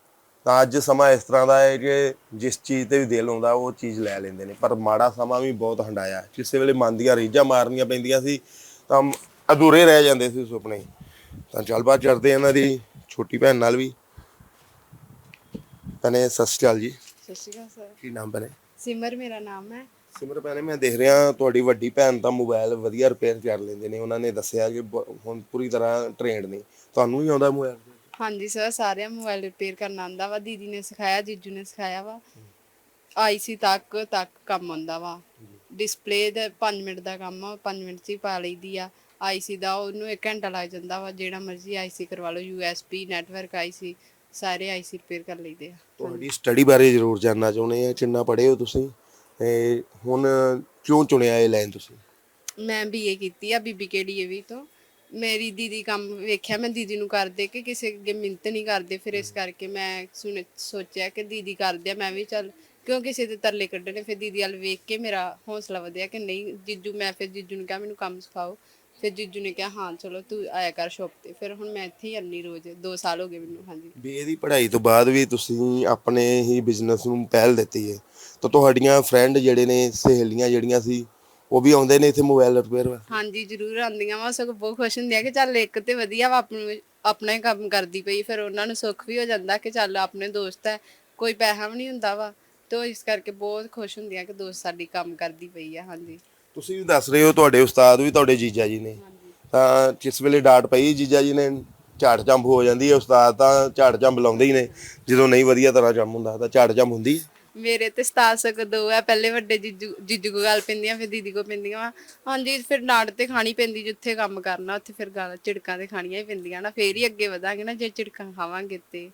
ਤਾਂ ਅੱਜ ਸਮਾਂ ਇਸ ਤਰ੍ਹਾਂ ਦਾ ਹੈ ਕਿ ਜਿਸ ਚੀਜ਼ ਤੇ ਵੀ ਦਿਲ ਆਉਂਦਾ, ਉਹ ਚੀਜ਼ ਲੈ ਲੈਂਦੇ ਨੇ। ਪਰ ਮਾੜਾ ਸਮਾਂ ਵੀ ਬਹੁਤ ਹੰਡਾਇਆ। ਕਿਸੇ ਵੇਲੇ ਮਨ ਦੀਆਂ ਰੀਝਾਂ ਮਾਰਨੀਆਂ ਪੈਂਦੀਆਂ ਸੀ, ਤਾਂ ਅਧੂਰੇ ਰਹਿ ਜਾਂਦੇ ਸੀ ਸੁਪਨੇ ਤਾਂ ਚੱਲਬਾਤ ਕਰਦੇ ਇਹਨਾਂ ਦੀ ਛੋਟੀ ਭੈਣ ਨਾਲ ਵੀ। ਭੈਣੇ ਸਤਿ ਸ਼੍ਰੀ ਅਕਾਲ ਜੀ।
ਸਤਿ ਸ਼੍ਰੀ ਅਕਾਲ ਸਰ।
ਕੀ ਨਾਮ ਭੈਣੇ?
ਸਿਮਰ ਮੇਰਾ ਨਾਮ ਹੈ।
ਸਿਮਰ ਭੈਣੇ ਮੈਂ ਦੇਖ ਰਿਹਾ ਤੁਹਾਡੀ ਵੱਡੀ ਭੈਣ ਤਾਂ ਮੋਬਾਈਲ ਵਧੀਆ ਰਿਪੇਅਰ ਕਰ ਲੈਂਦੇ ਨੇ। ਉਹਨਾਂ ਨੇ ਦੱਸਿਆ ਕਿ ਬ- ਹੁਣ ਪੂਰੀ ਤਰ੍ਹਾਂ ਟ੍ਰੇਨਡ ਨੇ। ਤੁਹਾਨੂੰ ਹੀ ਆਉਂਦਾ ਮੋਬਾਈਲ
ਹਾਂਜੀ ਸਰ ਸਾਰਿਆਂ ਮੋਬਾਈਲ ਰਿਪੇਅਰ ਕਰਨਾ ਆਂਦਾ ਵਾ। ਦੀਦੀ ਨੇ ਸਿਖਾਇਆ ਜੀਜੂ ਨੇ ਸਿਖਾਇਆ ਵਾ। ਆਈਸੀ ਤੱਕ ਤੱਕ ਕੰਮ ਆਉਂਦਾ ਵਾ। ਡਿਸਪਲੇ ਦਾ 5 ਮਿੰਟ ਦਾ ਕੰਮ ਆ 5 ਮਿੰਟ 'ਚ ਹੀ ਪਾ ਲਈਦੀ ਆ। ਆਈਸੀ ਦਾ ਉਹਨੂੰ 1 ਘੰਟਾ ਲੱਗ ਜਾਂਦਾ ਵਾ ਜਿਹੜਾ ਮਰਜ਼ੀ ਆਈਸੀ ਕਰਵਾ ਲਓ ਯੂਐਸਬੀ ਨੈਟਵਰਕ ਆਈਸੀ ਸਾਰੇ ਆਈਸੀ ਰਿਪੇਅਰ ਕਰ ਲਈਦੇ ਆ।
ਤੁਹਾਡੀ ਸਟੱਡੀ ਬਾਰੇ ਜ਼ਰੂਰ ਜਾਨਣਾ ਚਾਹੁੰਦੇ ਆ ਕਿੰਨਾ ਪੜ੍ਹੇ ਹੋ ਤੁਸੀਂ? ਤੇ ਹੁਣ ਕਿਉਂ ਚੁਣਿਆ ਇਹ ਲਾਈਨ ਤੁਸੀਂ?
ਮੈਂ ਬੀਏ ਕੀਤੀ ਆ ਬੀਬੀਕੇ ਡੀਏਵੀ ਤੋਂ। ਮੇਰੀ ਦੀਦੀ ਕੰਮ ਵੇਖਿਆ ਮੈਂ ਦੀਦੀ ਨੂੰ ਕਰਦੇ ਕਿ ਕਿਸੇ ਅੱਗੇ ਮਿੰਤ ਨਹੀਂ ਕਰਦੇ ਫਿਰ ਇਸ ਕਰਕੇ ਮੈਂ ਸੁਣ ਸੋਚਿਆ ਕਿ ਦੀਦੀ ਕਰਦੇ ਆ ਮੈਂ ਵੀ ਚੱਲ ਕਿਉਂ ਕਿਸੇ ਦੇ ਤਰਲੇ ਕੱਢਣੇ ਫਿਰ ਦੀਦੀ ਵੱਲ ਵੇਖ ਕੇ ਮੇਰਾ ਹੌਸਲਾ ਵਧਿਆ ਕਿ ਨਹੀਂ ਜੀਜੂ ਮੈਂ ਫਿਰ ਜੀਜੂ ਨੂੰ ਕਿਹਾ ਮੈਨੂੰ ਕੰਮ ਸਿਖਾਓ। ਫਿਰ ਜੀਜੂ ਨੇ ਕਿਹਾ ਹਾਂ ਚਲੋ ਤੂੰ ਆਇਆ ਕਰ ਸ਼ੌਪ ਤੇ। ਫਿਰ ਹੁਣ ਮੈਂ ਇੱਥੇ ਹੀ ਆਨੀ ਰੋਜ਼ 2 ਸਾਲ ਹੋ ਗਏ ਮੈਨੂੰ ਹਾਂਜੀ।
ਬੀਏ ਦੀ ਪੜ੍ਹਾਈ ਤੋਂ ਬਾਅਦ ਵੀ ਤੁਸੀਂ ਆਪਣੇ ਹੀ ਬਿਜ਼ਨਸ ਨੂੰ ਪਹਿਲ ਦਿੱਤੀ ਹੈ ਤਾਂ ਤੁਹਾਡੀਆਂ ਫਰੈਂਡ ਜਿਹੜੇ ਨੇ ਸਹੇਲੀਆਂ ਜਿਹੜੀਆਂ ਸੀ ਉਹ ਵੀ ਆਉਂਦੇ ਨੇ ਇੱਥੇ ਮੋਬਾਈਲ ਰਿਪੇਅਰ ਵਾ
ਹਾਂਜੀ ਜ਼ਰੂਰ ਆਉਂਦੀਆਂ ਵਾ। ਸਗੋਂ ਬਹੁਤ ਖੁਸ਼ ਹੁੰਦੀਆਂ ਕਿ ਚੱਲ ਇੱਕ ਤੇ ਵਧੀਆ ਵਾ ਆਪਣਾ ਆਪਣਾ ਹੀ ਕੰਮ ਕਰਦੀ ਪਈ। ਫਿਰ ਉਹਨਾਂ ਨੂੰ ਸੁੱਖ ਵੀ ਹੋ ਜਾਂਦਾ ਕਿ ਚੱਲ ਆਪਣੇ ਦੋਸਤ ਹੈ ਕੋਈ ਪੈਸਾ ਵੀ ਨਹੀਂ ਹੁੰਦਾ ਵਾ। ਤੇ ਉਹ ਇਸ ਕਰਕੇ ਬਹੁਤ ਖੁਸ਼ ਹੁੰਦੀਆਂ ਕਿ ਦੋਸਤ ਸਾਡੀ ਕੰਮ ਕਰਦੀ ਪਈ ਆ ਹਾਂਜੀ।
ਤੁਸੀਂ ਵੀ ਦੱਸ ਰਹੇ ਹੋ ਤੁਹਾਡੇ ਉਸਤਾਦ ਵੀ ਤੁਹਾਡੇ ਜੀਜਾ ਜੀ ਨੇ। ਤਾਂ ਕਿਸ ਵੇਲੇ ਡਾਂਟ ਪਈ ਜੀਜਾ ਜੀ ਨੇ ਝਾੜ ਜੰਬ ਹੋ ਜਾਂਦੀ ਹੈ ਉਸਤਾਦ ਤਾਂ ਝਾੜ ਜੰਬ ਲਾਉਂਦੇ ਹੀ ਨੇ। ਜਦੋਂ ਨਹੀਂ ਵਧੀਆ ਤਰ੍ਹਾਂ ਜੰਮ ਹੁੰਦਾ ਤਾਂ ਝਾੜ ਜੰਬ ਹੁੰਦੀ ਹੈ।
ਮੇਰੇ ਤੇ ਸਤਾਸ ਸਕ ਦੋ ਆ ਪਹਿਲੇ ਵੱਡੇ ਜੀਜੂ ਜੀਜੂ ਕੋ ਗੱਲ ਪੈਂਦੀਆਂ ਫਿਰ ਦੀਦੀ ਕੋ ਪੈਂਦੀਆਂ ਵਾ। ਹਾਂਜੀ ਫਿਰ ਡਾਂਟ ਤੇ ਖਾਣੀ ਪੈਂਦੀ ਜਿੱਥੇ ਕੰਮ ਕਰਨਾ ਉੱਥੇ ਫਿਰ ਗਾਲਾਂ ਝਿੜਕਾਂ ਤੇ ਖਾਣੀਆਂ ਹੀ ਪੈਂਦੀਆਂ ਨਾ ਫੇਰ ਹੀ ਅੱਗੇ ਵਧਾਂਗੇ ਨਾ ਜੇ ਝਿੜਕਾਂ ਖਾਵਾਂਗੇ ਤੇ।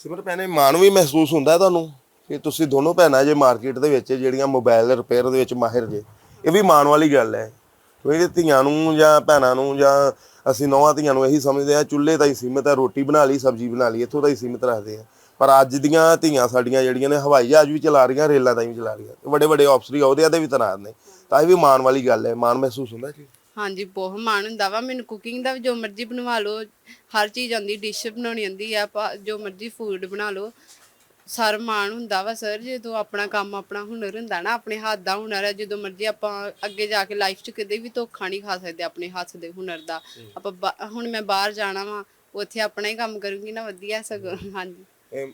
ਸਿਮਰ ਭੈਣੇ ਮਾਣ ਵੀ ਮਹਿਸੂਸ ਹੁੰਦਾ ਤੁਹਾਨੂੰ? ਕਿ ਤੁਸੀਂ ਦੋਨੋਂ ਭੈਣਾਂ ਜੇ ਮਾਰਕੀਟ ਦੇ ਵਿੱਚ ਜਿਹੜੀਆਂ ਮੋਬਾਈਲ ਰਿਪੇਅਰ ਦੇ ਵਿੱਚ ਮਾਹਿਰ ਜੇ ਇਹ ਵੀ ਮਾਣ ਵਾਲੀ ਗੱਲ ਹੈ। ਕਿਉਂਕਿ ਧੀਆਂ ਨੂੰ ਜਾਂ ਭੈਣਾਂ ਨੂੰ ਜਾਂ ਅਸੀਂ ਨੌਵਾਂ ਧੀਆਂ ਨੂੰ ਇਹੀ ਸਮਝਦੇ ਆ ਚੁੱਲ੍ਹੇ ਤਾਂ ਹੀ ਸੀਮਿਤ ਹੈ, ਰੋਟੀ ਬਣਾ ਲਈ, ਸਬਜ਼ੀ ਬਣਾ ਲਈ, ਇੱਥੋਂ ਤਾਂ ਹੀ ਸੀਮਿਤ ਰੱਖਦੇ ਆ ਪਰ ਅੱਜ ਦੀਆਂ ਧੀਆਂ ਸਾਡੀਆਂ ਜਿਹੜੀਆਂ ਨੇ, ਹਵਾਈ ਜਹਾਜ਼ ਵੀ ਚਲਾ ਰਹੀਆਂ, ਰੇਲਾਂ ਤਾਂ ਵੀ ਚਲਾ ਰਹੀਆਂ। ਵੱਡੇ ਵੱਡੇ ਅਫਸਰੀ ਅਹੁਦਿਆਂ ਤੇ ਵੀ ਤੈਨਾਤ ਨੇ। ਤਾਂ ਇਹ ਵੀ ਮਾਣ ਵਾਲੀ ਗੱਲ ਹੈ, ਮਾਣ ਮਹਿਸੂਸ ਹੁੰਦਾ ਜੀ।
ਹਾਂਜੀ, ਬਹੁਤ ਮਾਣ ਹੁੰਦਾ ਵਾ। ਮੈਨੂੰ ਕੁਕਿੰਗ ਦਾ ਵੀ ਜੋ ਮਰਜ਼ੀ ਬਣਵਾ ਲਓ, ਹਰ ਚੀਜ਼ ਆਉਂਦੀ ਡਿਸ਼ ਬਣਾਉਣੀ ਆਉਂਦੀ ਆ ਪਾ- ਜੋ ਮਰਜ਼ੀ ਫੂਡ ਬਣਾ ਲਓ। ਸਰ ਮਾਣ ਹੁੰਦਾ ਵਾ ਸਰ ਜਦੋਂ ਆਪਣਾ ਕੰਮ ਆਪਣਾ ਹੁਨਰ ਹੁੰਦਾ ਨਾ ਆਪਣੇ ਹੱਥ ਦਾ ਹੁਨਰ ਹੈ ਜਦੋਂ ਮਰਜ਼ੀ ਆਪਾਂ ਅੱਗੇ ਜਾ ਕੇ ਲਾਈਫ 'ਚ ਕਦੇ ਵੀ ਧੋਖਾ ਨਹੀਂ ਖਾ ਸਕਦੇ ਆਪਣੇ ਹੱਥ ਦੇ ਹੁਨਰ ਦਾ। ਆਪਾਂ ਬਾ- ਹੁਣ ਮੈਂ ਬਾਹਰ ਜਾਣਾ ਵਾ ਉੱਥੇ ਆਪਣਾ ਹੀ ਕੰਮ ਕਰੂੰਗੀ ਨਾ ਵਧੀਆ ਸਗੋਂ ਹਾਂਜੀ।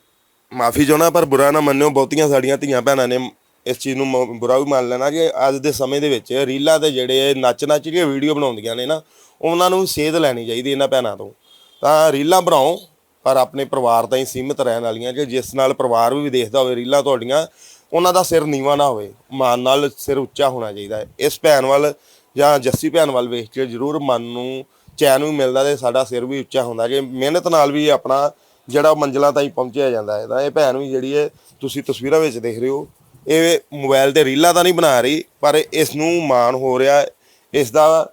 ਮਾਫੀ ਚਾਹੁੰਦਾ ਪਰ ਬੁਰਾ ਨਾ ਮੰਨਿਓ ਬਹੁਤੀਆਂ ਸਾਡੀਆਂ ਧੀਆਂ ਭੈਣਾਂ ਨੇ ਇਸ ਚੀਜ਼ ਨੂੰ ਮ- ਬੁਰਾ ਵੀ ਮੰਨ ਲੈਣਾ ਕਿ ਅੱਜ ਦੇ ਸਮੇਂ ਦੇ ਵਿੱਚ ਰੀਲਾਂ ਤੇ ਜਿਹੜੇ ਨੱਚ ਨੱਚ ਜਿਹੜੀਆਂ ਵੀਡੀਓ ਬਣਾਉਂਦੀਆਂ ਨੇ ਨਾ ਉਹਨਾਂ ਨੂੰ ਸੇਧ ਲੈਣੀ ਚਾਹੀਦੀ ਇਹਨਾਂ ਭੈਣਾਂ ਤੋਂ। ਤਾਂ ਰੀਲਾਂ ਬਣਾਓ ਪਰ ਆਪਣੇ ਪਰਿਵਾਰ ਤਾਈਂ ਸੀਮਿਤ ਰਹਿਣ ਵਾਲੀਆਂ ਕਿ ਜਿਸ ਨਾਲ ਪਰਿਵਾਰ ਵੀ ਦੇਖਦਾ ਹੋਵੇ, ਰੀਲਾਂ ਤੁਹਾਡੀਆਂ, ਉਹਨਾਂ ਦਾ ਸਿਰ ਨੀਵਾ ਨਾ ਹੋਵੇ। ਮਾਨ ਨਾਲ ਸਿਰ ਉੱਚਾ ਹੋਣਾ ਚਾਹੀਦਾ ਹੈ। ਇਸ ਭੈਣ ਵੱਲ ਜਾਂ ਜੱਸੀ ਭੈਣ ਵੱਲ ਵੇਖ ਕੇ ਜ਼ਰੂਰ ਮਨ ਨੂੰ ਚੈਨ ਵੀ ਮਿਲਦਾ ਤੇ ਸਾਡਾ ਸਿਰ ਵੀ ਉੱਚਾ ਹੁੰਦਾ। ਜੇ ਮਿਹਨਤ ਨਾਲ ਵੀ ਆਪਣਾ ਜਿਹੜਾ ਮੰਜ਼ਲਾਂ ਤਾਈਂ ਪਹੁੰਚਿਆ ਜਾਂਦਾ ਹੈ, ਤਾਂ ਇਹ ਭੈਣ ਵੀ ਜਿਹੜੀ ਹੈ, ਤੁਸੀਂ ਤਸਵੀਰਾਂ ਵਿੱਚ ਦੇਖ ਰਹੇ ਹੋ, ਇਹ ਮੋਬਾਈਲ ਤੇ ਰੀਲਾਂ ਤਾਂ ਨਹੀਂ ਬਣਾ ਰਹੀ, ਪਰ ਇਸ ਨੂੰ ਮਾਣ ਹੋ ਰਿਹਾ ਇਸ ਦਾ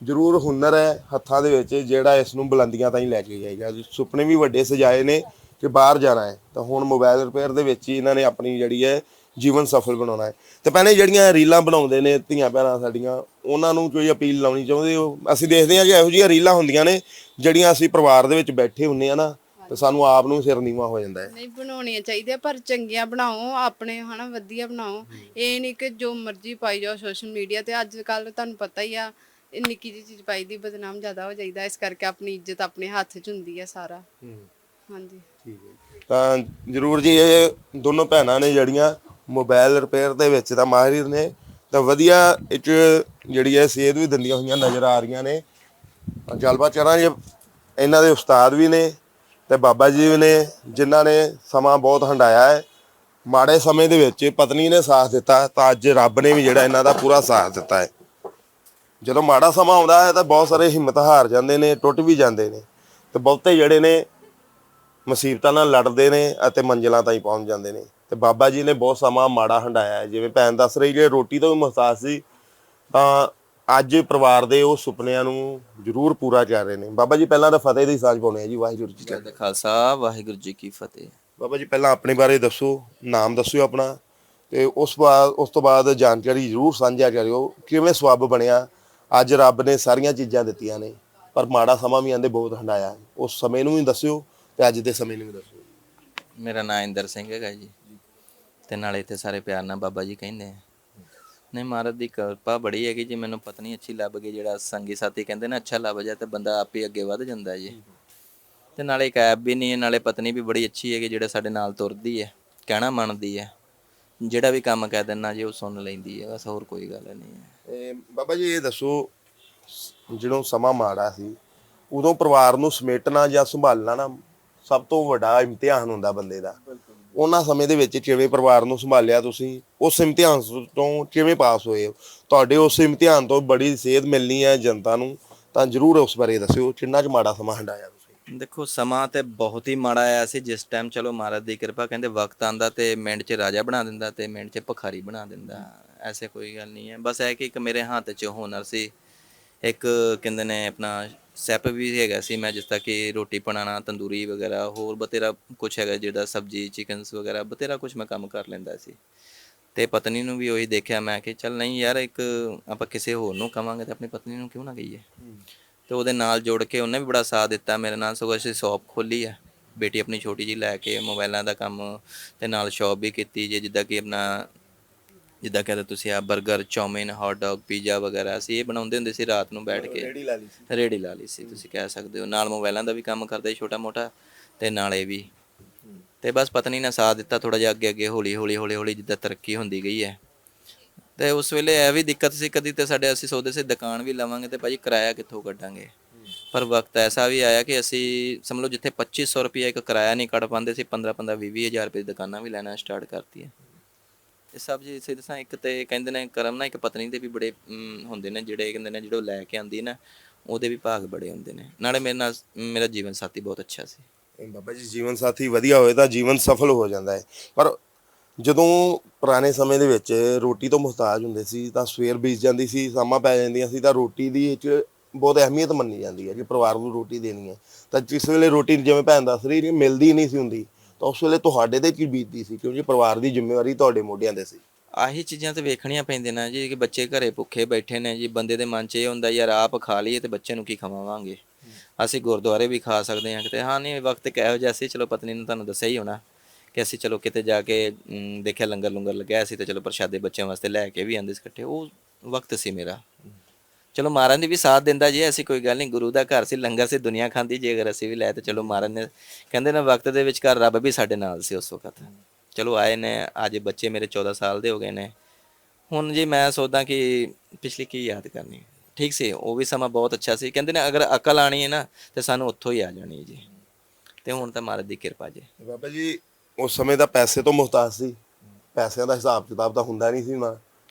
ਜ਼ਰੂਰ ਹੁਨਰ ਹੈ ਹੱਥਾਂ ਦੇ ਵਿੱਚ ਜਿਹੜਾ ਇਸ ਨੂੰ ਬੁਲੰਦੀਆਂ ਤਾਈਂ ਲੈ ਕੇ ਜਾਏਗਾ। ਸੁਪਨੇ ਵੀ ਵੱਡੇ ਸਜਾਏ ਨੇ ਕਿ ਬਾਹਰ ਜਾਣਾ ਹੈ, ਤਾਂ ਹੁਣ ਮੋਬਾਈਲ ਰਿਪੇਅਰ ਦੇ ਵਿੱਚ ਹੀ ਇਹਨਾਂ ਨੇ ਆਪਣੀ ਜਿਹੜੀ ਹੈ ਜੀਵਨ ਸਫਲ ਬਣਾਉਣਾ ਹੈ। ਤੇ ਪਹਿਲੇ ਜਿਹੜੀਆਂ ਰੀਲਾਂ ਬਣਾਉਂਦੇ ਨੇ ਧੀਆਂ ਭੈਣਾਂ ਸਾਡੀਆਂ, ਉਹਨਾਂ ਨੂੰ ਕੋਈ ਅਪੀਲ ਲਾਉਣੀ ਚਾਹੁੰਦੇ ਹੋ? ਅਸੀਂ ਦੇਖਦੇ ਹਾਂ ਕਿ ਇਹੋ ਜਿਹੀਆਂ ਰੀਲਾਂ ਹੁੰਦੀਆਂ ਨੇ ਜਿਹੜੀਆਂ ਅਸੀਂ ਪਰਿਵਾਰ ਦੇ ਵਿੱਚ ਬੈਠੇ ਹੁੰਨੇ ਆ ਨਾ, ਤੇ ਸਾਨੂੰ ਆਪ ਨੂੰ ਸਿਰ ਨੀਵਾ ਹੋ ਜਾਂਦਾ ਹੈ।
ਨਹੀਂ, ਬਣਾਉਣੀਆਂ ਚਾਹੀਦੀਆਂ, ਪਰ ਚੰਗੀਆਂ ਬਣਾਓ, ਆਪਣੇ ਹਨਾ ਵਧੀਆ ਬਣਾਓ। ਇਹ ਨਹੀਂ ਕਿ ਜੋ ਮਰਜ਼ੀ ਪਾਈ ਜਾਓ ਸੋਸ਼ਲ ਮੀਡੀਆ ਤੇ। ਅੱਜ ਕੱਲ ਤੁਹਾਨੂੰ ਪਤਾ ਹੀ ਆ ਇਹ ਨਿੱਕੀ ਜਿਹੀ ਚੀਜ਼ ਪਾਈ ਦੀ ਬਦਨਾਮ ਜ਼ਿਆਦਾ ਹੋ ਜਾਈਦਾ ਇਸ ਕਰਕੇ ਆਪਣੀ ਇੱਜ਼ਤ ਆਪਣੇ ਹੱਥ 'ਚ ਹੁੰਦੀ ਹੈ ਸਾਰਾ। ਹਾਂਜੀ।
ਤਾਂ ਜਰੂਰ ਜੀ ਇਹ ਦੋਨੋਂ ਭੈਣਾਂ ਨੇ ਜਿਹੜੀਆਂ ਮੋਬਾਈਲ ਰਿਪੇਅਰ ਦੇ ਵਿੱਚ ਤਾਂ ਮਾਹਿਰ ਨੇ ਤਾਂ ਵਧੀਆ ਇਹ ਜਿਹੜੀ ਹੈ ਸੇਧ ਵੀ ਦਿੰਦੀਆਂ ਹੋਈਆਂ ਨਜ਼ਰ ਆ ਰਹੀਆਂ ਨੇ। ਗੱਲਬਾਤ ਕਰਾਂਗੇ ਇਹਨਾਂ ਦੇ ਉਸਤਾਦ ਵੀ ਨੇ ਤੇ ਬਾਬਾ ਜੀ ਵੀ ਨੇ ਜਿਨ੍ਹਾਂ ਨੇ ਸਮਾਂ ਬਹੁਤ ਹੰਡਾਇਆ ਹੈ। ਮਾੜੇ ਸਮੇਂ ਦੇ ਵਿੱਚ ਪਤਨੀ ਨੇ ਸਾਥ ਦਿੱਤਾ ਤਾਂ ਅੱਜ ਰੱਬ ਨੇ ਵੀ ਜਿਹੜਾ ਇਹਨਾਂ ਦਾ ਪੂਰਾ ਸਾਥ ਦਿੱਤਾ ਹੈ। ਜਦੋਂ ਮਾੜਾ ਸਮਾਂ ਆਉਂਦਾ ਹੈ ਤਾਂ ਬਹੁਤ ਸਾਰੇ ਹਿੰਮਤ ਹਾਰ ਜਾਂਦੇ ਨੇ ਟੁੱਟ ਵੀ ਜਾਂਦੇ ਨੇ ਤੇ ਬਹੁਤੇ ਜਿਹੜੇ ਨੇ ਮੁਸੀਬਤਾਂ ਨਾਲ ਲੜਦੇ ਨੇ ਅਤੇ ਮੰਜ਼ਿਲਾਂ ਤਾਈਂ ਪਹੁੰਚ ਜਾਂਦੇ ਨੇ। ਤੇ ਬਾਬਾ ਜੀ ਨੇ ਬਹੁਤ ਸਮਾਂ ਮਾੜਾ ਹੰਡਾਇਆ ਜਿਵੇਂ ਭੈਣ ਦੱਸ ਰਹੀ ਕਿ ਰੋਟੀ ਤੋਂ ਵੀ ਮੁਹਤਾਜ ਸੀ ਤਾਂ ਅੱਜ ਪਰਿਵਾਰ ਦੇ ਉਹ ਸੁਪਨਿਆਂ ਨੂੰ ਜ਼ਰੂਰ ਪੂਰਾ ਕਰ ਰਹੇ ਨੇ। ਬਾਬਾ ਜੀ ਪਹਿਲਾਂ ਤਾਂ ਫਤਿਹ ਦੀ ਸਾਂਝ ਪਾਉਣੇ ਆ ਜੀ ਵਾਹਿਗੁਰੂ ਜੀ ਕਾ
ਜੈ ਖਾਲਸਾ ਵਾਹਿਗੁਰੂ ਜੀ ਕੀ ਫਤਿਹ।
ਬਾਬਾ ਜੀ ਪਹਿਲਾਂ ਆਪਣੇ ਬਾਰੇ ਦੱਸੋ ਨਾਮ ਦੱਸਿਓ ਆਪਣਾ ਤੇ ਉਸ ਬਾਅਦ ਉਸ ਤੋਂ ਬਾਅਦ ਜਾਣਕਾਰੀ ਜ਼ਰੂਰ ਸਾਂਝਾ ਕਰਿਓ ਕਿਵੇਂ ਸਵੱਬ ਬਣਿਆ ਅੱਜ ਰੱਬ ਨੇ ਸਾਰੀਆਂ ਚੀਜ਼ਾਂ ਦਿੱਤੀਆਂ ਨੇ, ਪਰ ਮਾੜਾ ਸਮਾਂ ਵੀ ਆਂਦੇ ਬਹੁਤ ਹੰਡਾਇਆ। ਉਸ ਸਮੇਂ ਨੂੰ ਵੀ ਦੱਸਿਓ ਤੇ ਅੱਜ ਦੇ ਸਮੇਂ ਨੂੰ ਵੀ ਦੱਸਿਓ।
ਮੇਰਾ ਨਾਮ ਇੰਦਰ ਸਿੰਘ ਹੈਗਾ ਜੀ। ਤੇ ਨਾਲੇ ਇੱਥੇ ਸਾਰੇ ਪਿਆਰ ਨਾਲ ਬਾਬਾ ਜੀ ਕਹਿੰਦੇ ਆ। ਨਹੀਂ ਮਹਾਰਾਜ ਦੀ ਕਿਰਪਾ ਬੜੀ ਹੈਗੀ ਜੀ, ਮੈਨੂੰ ਪਤਨੀ ਅੱਛੀ ਲੱਭ ਗਈ, ਜਿਹੜਾ ਸੰਗੀ ਸਾਥੀ ਕਹਿੰਦੇ ਨੇ, ਅੱਛਾ ਲੱਭ ਜਾ ਤੇ ਬੰਦਾ ਆਪੇ ਅੱਗੇ ਵੱਧ ਜਾਂਦਾ ਜੀ। ਤੇ ਨਾਲੇ ਇੱਕ ਐਪ ਵੀ ਨਹੀਂ ਹੈ, ਨਾਲੇ ਪਤਨੀ ਵੀ ਬੜੀ ਅੱਛੀ ਹੈਗੀ, ਜਿਹੜੇ ਸਾਡੇ ਨਾਲ ਤੁਰਦੀ ਹੈ, ਕਹਿਣਾ ਮੰਨਦੀ ਹੈ। ਜਿਹੜਾ ਵੀ ਕੰਮ ਕਹਿ ਦਿੰਨਾ ਜੀ ਉਹ ਸੁਣ ਲੈਂਦੀ ਹੈ ਬਸ ਹੋਰ ਕੋਈ ਗੱਲ ਨਹੀਂ ਹੈ।
ਤੇ ਬਾਬਾ ਜੀ ਇਹ ਦੱਸੋ ਜਦੋਂ ਸਮਾਂ ਮਾੜਾ ਸੀ ਉਦੋਂ ਪਰਿਵਾਰ ਨੂੰ ਸਮੇਟਣਾ ਜਾਂ ਸੰਭਾਲਣਾ ਨਾ ਸਭ ਤੋਂ ਵੱਡਾ ਇਮਤਿਹਾਨ ਹੁੰਦਾ ਬੰਦੇ ਦਾ। ਉਹਨਾਂ ਸਮੇਂ ਦੇ ਵਿੱਚ ਕਿਵੇਂ ਪਰਿਵਾਰ ਨੂੰ ਸੰਭਾਲਿਆ ਤੁਸੀਂ? ਉਸ ਇਮਤਿਹਾਨ ਤੋਂ ਕਿਵੇਂ ਪਾਸ ਹੋਏ ਹੋ? ਤੁਹਾਡੇ ਉਸ ਇਮਤਿਹਾਨ ਤੋਂ ਬੜੀ ਸੇਧ ਮਿਲਣੀ ਹੈ ਜਨਤਾ ਨੂੰ ਤਾਂ ਜਰੂਰ ਉਸ ਬਾਰੇ ਦੱਸਿਓ ਕਿੰਨਾ ਕੁ ਮਾੜਾ ਸਮਾਂ ਹੰਡਾਇਆ
ਦੇਖੋ, ਸਮਾਂ ਤੇ ਬਹੁਤ ਹੀ ਮਾੜਾ ਆਇਆ ਸੀ। ਜਿਸ ਟਾਈਮ ਚਲੋ ਮਹਾਰਾਜ ਦੀ ਕਿਰਪਾ, ਕਹਿੰਦੇ ਵਕਤ ਆਂਦਾ ਤੇ ਮਿੰਟ 'ਚ ਰਾਜਾ ਬਣਾ ਦਿੰਦਾ ਤੇ ਮਿੰਟ 'ਚ ਭਖਾਰੀ ਬਣਾ ਦਿੰਦਾ। ਐਸੇ ਕੋਈ ਗੱਲ ਨਹੀਂ ਹੈ। ਬਸ ਇਹ ਕਿ ਇੱਕ ਮੇਰੇ ਹੱਥ 'ਚ ਹੁਨਰ ਸੀ। ਇੱਕ ਕਹਿੰਦੇ ਨੇ ਆਪਣਾ ਸੈਪ ਵੀ ਹੈਗਾ ਸੀ ਮੈਂ, ਜਿਸ ਤਰ੍ਹਾਂ ਕਿ ਰੋਟੀ ਬਣਾਉਣਾ, ਤੰਦੂਰੀ ਵਗੈਰਾ, ਹੋਰ ਬਤੇਰਾ ਕੁਝ ਹੈਗਾ ਜਿਹੜਾ ਸਬਜੀ ਚਿਕਨਸ ਵਗੈਰਾ ਬਤੇਰਾ ਕੁਝ ਮੈਂ ਕੰਮ ਕਰ ਲੈਂਦਾ ਸੀ। ਤੇ ਪਤਨੀ ਨੂੰ ਵੀ ਉਹੀ ਦੇਖਿਆ ਮੈਂ ਕਿ ਚੱਲ ਨਹੀਂ ਯਾਰ, ਇੱਕ ਆਪਾਂ ਕਿਸੇ ਹੋਰ ਨੂੰ ਕਵਾਂਗੇ ਤੇ ਆਪਣੀ ਪਤਨੀ ਨੂੰ ਕਿਉਂ ਨਾ ਕਹੀਏ? ਤੇ ਉਹਦੇ ਨਾਲ ਜੋੜ ਕੇ ਉਹਨੇ ਵੀ ਬੜਾ ਸਾਥ ਦਿੱਤਾ ਮੇਰੇ ਨਾਲ। ਸਗੋਂ ਅਸੀਂ ਸ਼ਾਪ ਖੋਲੀ ਆ। ਬੇਟੀ ਆਪਣੀ ਛੋਟੀ ਜੀ ਲੈ ਕੇ ਮੋਬਾਈਲਾਂ ਦਾ ਕੰਮ ਤੇ ਨਾਲ ਸ਼ਾਪ ਵੀ ਕੀਤੀ ਜੇ ਜਿੱਦਾਂ ਕਿ ਆਪਣਾ ਜਿੱਦਾਂ ਕਹਿੰਦੇ ਤੁਸੀਂ ਆ 버ਗਰ ਚੌਮਿਨ ਹੌਟ ਡੌਗ ਪੀਜ਼ਾ ਵਗੈਰਾ ਅਸੀਂ ਇਹ ਬਣਾਉਂਦੇ ਹੁੰਦੇ ਸੀ ਰਾਤ ਨੂੰ ਬੈਠ ਕੇ।
ਲਾ ਲਈ ਸੀ।
ਰੇੜੀ ਲਾ ਲਈ ਸੀ ਤੁਸੀਂ ਕਹਿ ਸਕਦੇ ਹੋ। ਨਾਲ ਮੋਬਾਈਲਾਂ ਦਾ ਵੀ ਕੰਮ ਕਰਦੇ ਛੋਟਾ ਮੋਟਾ ਤੇ ਨਾਲ ਇਹ ਵੀ। ਤੇ ਬਸ ਪਤਨੀ ਨੇ ਸਾਥ ਦਿੱਤਾ ਥੋੜਾ ਜਿਹਾ ਅੱਗੇ ਅੱਗੇ ਹੌਲੀ ਹੌਲੀ ਹੌਲੀ ਹੌਲੀ ਜਿੱਦਾਂ ਤਰੱਕੀ ਹੁੰਦੀ ਗਈ ਹੈ। ਤੇ ਉਸ ਵੇਲੇ ਇਹ ਵੀ ਦਿੱਕਤ ਸੀ, ਕਦੀ ਤੇ ਸਾਡੇ ਅਸੀਂ ਸੋਚਦੇ ਸੀ ਦੁਕਾਨ ਵੀ ਲਵਾਂਗੇ ਤੇ ਭਾਜੀ ਕਿਰਾਇਆ ਕਿੱਥੋਂ ਕੱਢਾਂਗੇ। ਪਰ ਵਕਤ ਐਸਾ ਵੀ ਆਇਆ ਕਿ ਅਸੀਂ ਸਮਝ ਲਓ ਜਿੱਥੇ 2500 ਰੁਪਏ ਇੱਕ ਕਿਰਾਇਆ ਨਹੀਂ ਕੱਢ ਪਾਉਂਦੇ ਸੀ 15 15 20 ਹਜ਼ਾਰ ਰੁਪਏ ਦੀ ਦੁਕਾਨਾਂ ਵੀ ਲੈਣਾ ਸਟਾਰਟ ਕਰਤੀਆਂ। ਇਹ ਸਭ ਜੀ ਇਸੇ ਦੱਸਾਂ ਇੱਕ ਤੇ ਕਹਿੰਦੇ ਨੇ ਕਰਮ ਨਾ ਇੱਕ ਪਤਨੀ ਦੇ ਵੀ ਬੜੇ ਹੁੰਦੇ ਨੇ ਜਿਹੜੇ ਕਹਿੰਦੇ ਨੇ ਜਿਹੜੇ ਲੈ ਕੇ ਆਂਦੀ ਨਾ, ਉਹਦੇ ਵੀ ਭਾਗ ਬੜੇ ਹੁੰਦੇ ਨੇ। ਨਾਲੇ ਮੇਰੇ ਨਾਲ, ਮੇਰਾ ਜੀਵਨ ਸਾਥੀ ਬਹੁਤ ਅੱਛਾ ਸੀ।
ਬਾਬਾ ਜੀ ਜੀਵਨ ਸਾਥੀ ਵਧੀਆ ਹੋਏ ਤਾਂ ਜੀਵਨ ਸਫਲ ਹੋ ਜਾਂਦਾ ਹੈ। ਪਰ ਜਦੋਂ ਪੁਰਾਣੇ ਸਮੇਂ ਦੇ ਵਿੱਚ ਰੋਟੀ ਤੋਂ ਮੁਹਤਾਜ ਹੁੰਦੇ ਸੀ ਤਾਂ ਸਵੇਰ ਬੀਤ ਜਾਂਦੀ ਸੀ ਸ਼ਾਮਾਂ ਪੈ ਜਾਂਦੀਆਂ ਸੀ ਤਾਂ ਰੋਟੀ ਦੀ ਇਹ 'ਚ ਬਹੁਤ ਅਹਿਮੀਅਤ ਮੰਨੀ ਜਾਂਦੀ ਹੈ ਕਿ ਪਰਿਵਾਰ ਨੂੰ ਰੋਟੀ ਦੇਣੀ ਹੈ। ਤਾਂ ਜਿਸ ਵੇਲੇ ਰੋਟੀ ਜਿਵੇਂ ਭੈਣ ਦੱਸ ਰਹੀ ਸੀ ਮਿਲਦੀ ਨਹੀਂ ਸੀ ਹੁੰਦੀ ਤਾਂ ਉਸ ਵੇਲੇ ਤੁਹਾਡੇ ਤੇ ਕੀ ਬੀਤਦੀ ਸੀ? ਕਿਉਂਕਿ ਪਰਿਵਾਰ ਦੀ ਜ਼ਿੰਮੇਵਾਰੀ ਤੁਹਾਡੇ ਮੋਢਿਆਂ ਤੇ ਸੀ।
ਆਹੀ ਚੀਜ਼ਾਂ ਤੇ ਵੇਖਣੀਆਂ ਪੈਂਦੀਆਂ ਨੇ ਜੀ ਕਿ ਬੱਚੇ ਘਰੇ ਭੁੱਖੇ ਬੈਠੇ ਨੇ ਜੀ ਬੰਦੇ ਦੇ ਮਨ 'ਚ ਇਹ ਹੁੰਦਾ ਯਾਰ ਆਪ ਖਾ ਲਈਏ ਤੇ ਬੱਚੇ ਨੂੰ ਕੀ ਖਵਾਵਾਂਗੇ? ਅਸੀਂ ਗੁਰਦੁਆਰੇ ਵੀ ਖਾ ਸਕਦੇ ਹਾਂ ਕਿਤੇ। ਹਾਂ ਨਹੀਂ ਵਕਤ ਕਿਹੋ ਜਿਹਾ ਸੀ ਚਲੋ ਪਤਨੀ ਨੇ ਤੁਹਾਨੂੰ ਦੱਸਿਆ ਹੀ ਹੋਣਾ। ਕਿ ਅਸੀਂ ਚਲੋ ਕਿਤੇ ਜਾ ਕੇ ਅਮ, ਦੇਖਿਆ ਲੰਗਰ ਲੰਗਰ ਲੱਗਿਆ ਸੀ ਤੇ ਚਲੋ ਪ੍ਰਸ਼ਾਦੇ ਬੱਚਿਆਂ ਵਾਸਤੇ ਲੈ ਕੇ ਵੀ ਆਂਦੇ ਸੀ ਇਕੱਠੇ। ਉਹ ਵਕਤ ਸੀ ਮੇਰਾ। ਚਲੋ ਮਾਰਨ ਦੀ ਵੀ ਸਾਥ ਦਿੰਦਾ ਜੀ ਐਸੀ ਕੋਈ ਗੱਲ ਨਹੀਂ ਗੁਰੂ ਦਾ ਘਰ ਸੀ ਲੰਗਰ ਸੀ ਦੁਨੀਆ ਖਾਂਦੀ ਜੇ ਅਗਰ ਅਸੀਂ ਵੀ ਲੈ ਤੇ ਚਲੋ ਮਾਰਨ ਨੇ ਕਹਿੰਦੇ ਨੇ ਵਕਤ ਦੇ ਵਿੱਚ ਰੱਬ ਵੀ ਸਾਡੇ ਨਾਲ ਸੀ ਉਸ ਵਕਤ। ਚਲੋ ਆਏ ਨੇ ਅੱਜ ਬੱਚੇ ਮੇਰੇ 14 ਸਾਲ ਦੇ ਹੋ ਗਏ ਨੇ। ਹੁਣ ਜੀ ਮੈਂ ਸੋਚਦਾ ਕਿ ਪਿਛਲੀ ਕੀ ਯਾਦ ਕਰਨੀ। ਠੀਕ ਸੀ ਉਹ ਵੀ ਸਮਾਂ ਬਹੁਤ ਅੱਛਾ ਸੀ। ਕਹਿੰਦੇ ਨੇ ਅਗਰ ਅਕਲ ਆਣੀ ਹੈ ਨਾ ਤੇ ਸਾਨੂੰ ਉੱਥੋਂ ਹੀ ਆ ਜਾਣੀ ਹੈ ਜੀ। ਤੇ ਹੁਣ ਤਾਂ ਮਹਾਰਾਜ ਦੀ ਕਿਰਪਾ ਜੀ।
ਬਾਬਾ ਜੀ ਉਸ ਸਮੇਂ ਦਾ ਪੈਸੇ ਤੋਂ ਮੁਹਤਾਜ ਸੀ। ਪੈਸਿਆਂ ਦਾ ਹਿਸਾਬ ਕਿਤਾਬ ਤਾਂ ਹੁੰਦਾ ਨਹੀਂ ਸੀ ਨਾ।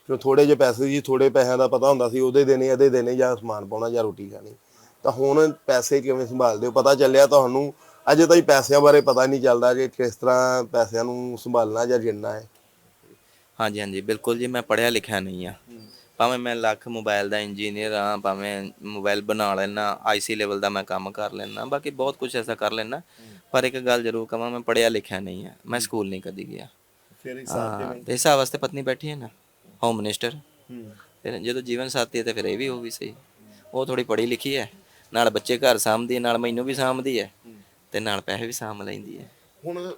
ਕਿਉਂ ਥੋੜੇ ਜਿਹੇ ਪੈਸੇ ਜੀ ਥੋੜੇ ਪੈਸਿਆਂ ਦਾ ਪਤਾ ਹੁੰਦਾ ਸੀ ਉਹਦੇ ਦੇਣੇ ਇਹਦੇ ਦੇਣੇ ਜਾਂ ਸਮਾਨ ਪਾਉਣਾ ਜਾਂ ਰੋਟੀ ਖਾਣੀ। ਤਾਂ ਹੁਣ ਪੈਸੇ ਕਿਵੇਂ ਸੰਭਾਲਦੇ ਹੋ? ਪਤਾ ਚੱਲਿਆ ਤੁਹਾਨੂੰ ਅਜੇ ਤਾਈਂ ਪੈਸਿਆਂ ਬਾਰੇ ਪਤਾ ਨਹੀਂ ਚੱਲਦਾ ਕਿ ਕਿਸ ਤਰ੍ਹਾਂ ਪੈਸਿਆਂ ਨੂੰ ਸੰਭਾਲਣਾ ਜਾਂ ਗਿਣਨਾ ਹੈ।
ਹਾਂਜੀ ਹਾਂਜੀ ਬਿਲਕੁਲ ਜੀ ਮੈਂ ਪੜਿਆ ਲਿਖਿਆ ਨਹੀਂ ਆ। ਭਾਵੇਂ ਮੈਂ ਲੱਖ ਮੋਬਾਈਲ ਦਾ ਇੰਜੀਨੀਅਰ ਆ ਭਾਵੇਂ ਮੋਬਾਈਲ ਬਣਾ ਲੈਣਾ ਆਈਸੀ ਲੈਵਲ ਦਾ ਮੈਂ ਕੰਮ ਕਰ ਲੈਣਾ ਬਾਕੀ ਬਹੁਤ ਕੁਝ ਐਸਾ ਕਰ ਲੈਣਾ ਪਰ ਇੱਕ ਗੱਲ ਜ਼ਰੂਰ ਕਹਾਂ ਮੈਂ ਪੜਿਆ ਲਿਖਿਆ ਨਹੀਂ ਆ। ਮੈਂ ਸਕੂਲ ਨਹੀਂ ਕਦੀ ਗਿਆ।
ਫਿਰ
ਹਾਂ ਤੇ ਹਿਸਾਬ ਵਾਸਤੇ ਪਤਨੀ ਬੈਠੀ ਹੈ ਨਾ ਹੋਮ ਮਿਨਿਸਟਰ ਫਿਰ ਜਦੋਂ ਜੀਵਨ ਸਾਥੀ ਹੈ ਤੇ ਫਿਰ ਇਹ ਵੀ ਹੋ ਵੀ ਸਹੀ। ਉਹ ਥੋੜੀ ਪੜ੍ਹੀ ਲਿਖੀ ਹੈ ਨਾਲ ਬੱਚੇ ਘਰ ਸਾਂਭਦੀ ਹੈ ਨਾਲ ਮੈਨੂੰ ਵੀ ਸਾਂਭਦੀ ਹੈ ਤੇ ਨਾਲ ਪੈਸੇ ਵੀ ਸਾਂਭ ਲੈਂਦੀ ਹੈ।
ਹੁਣ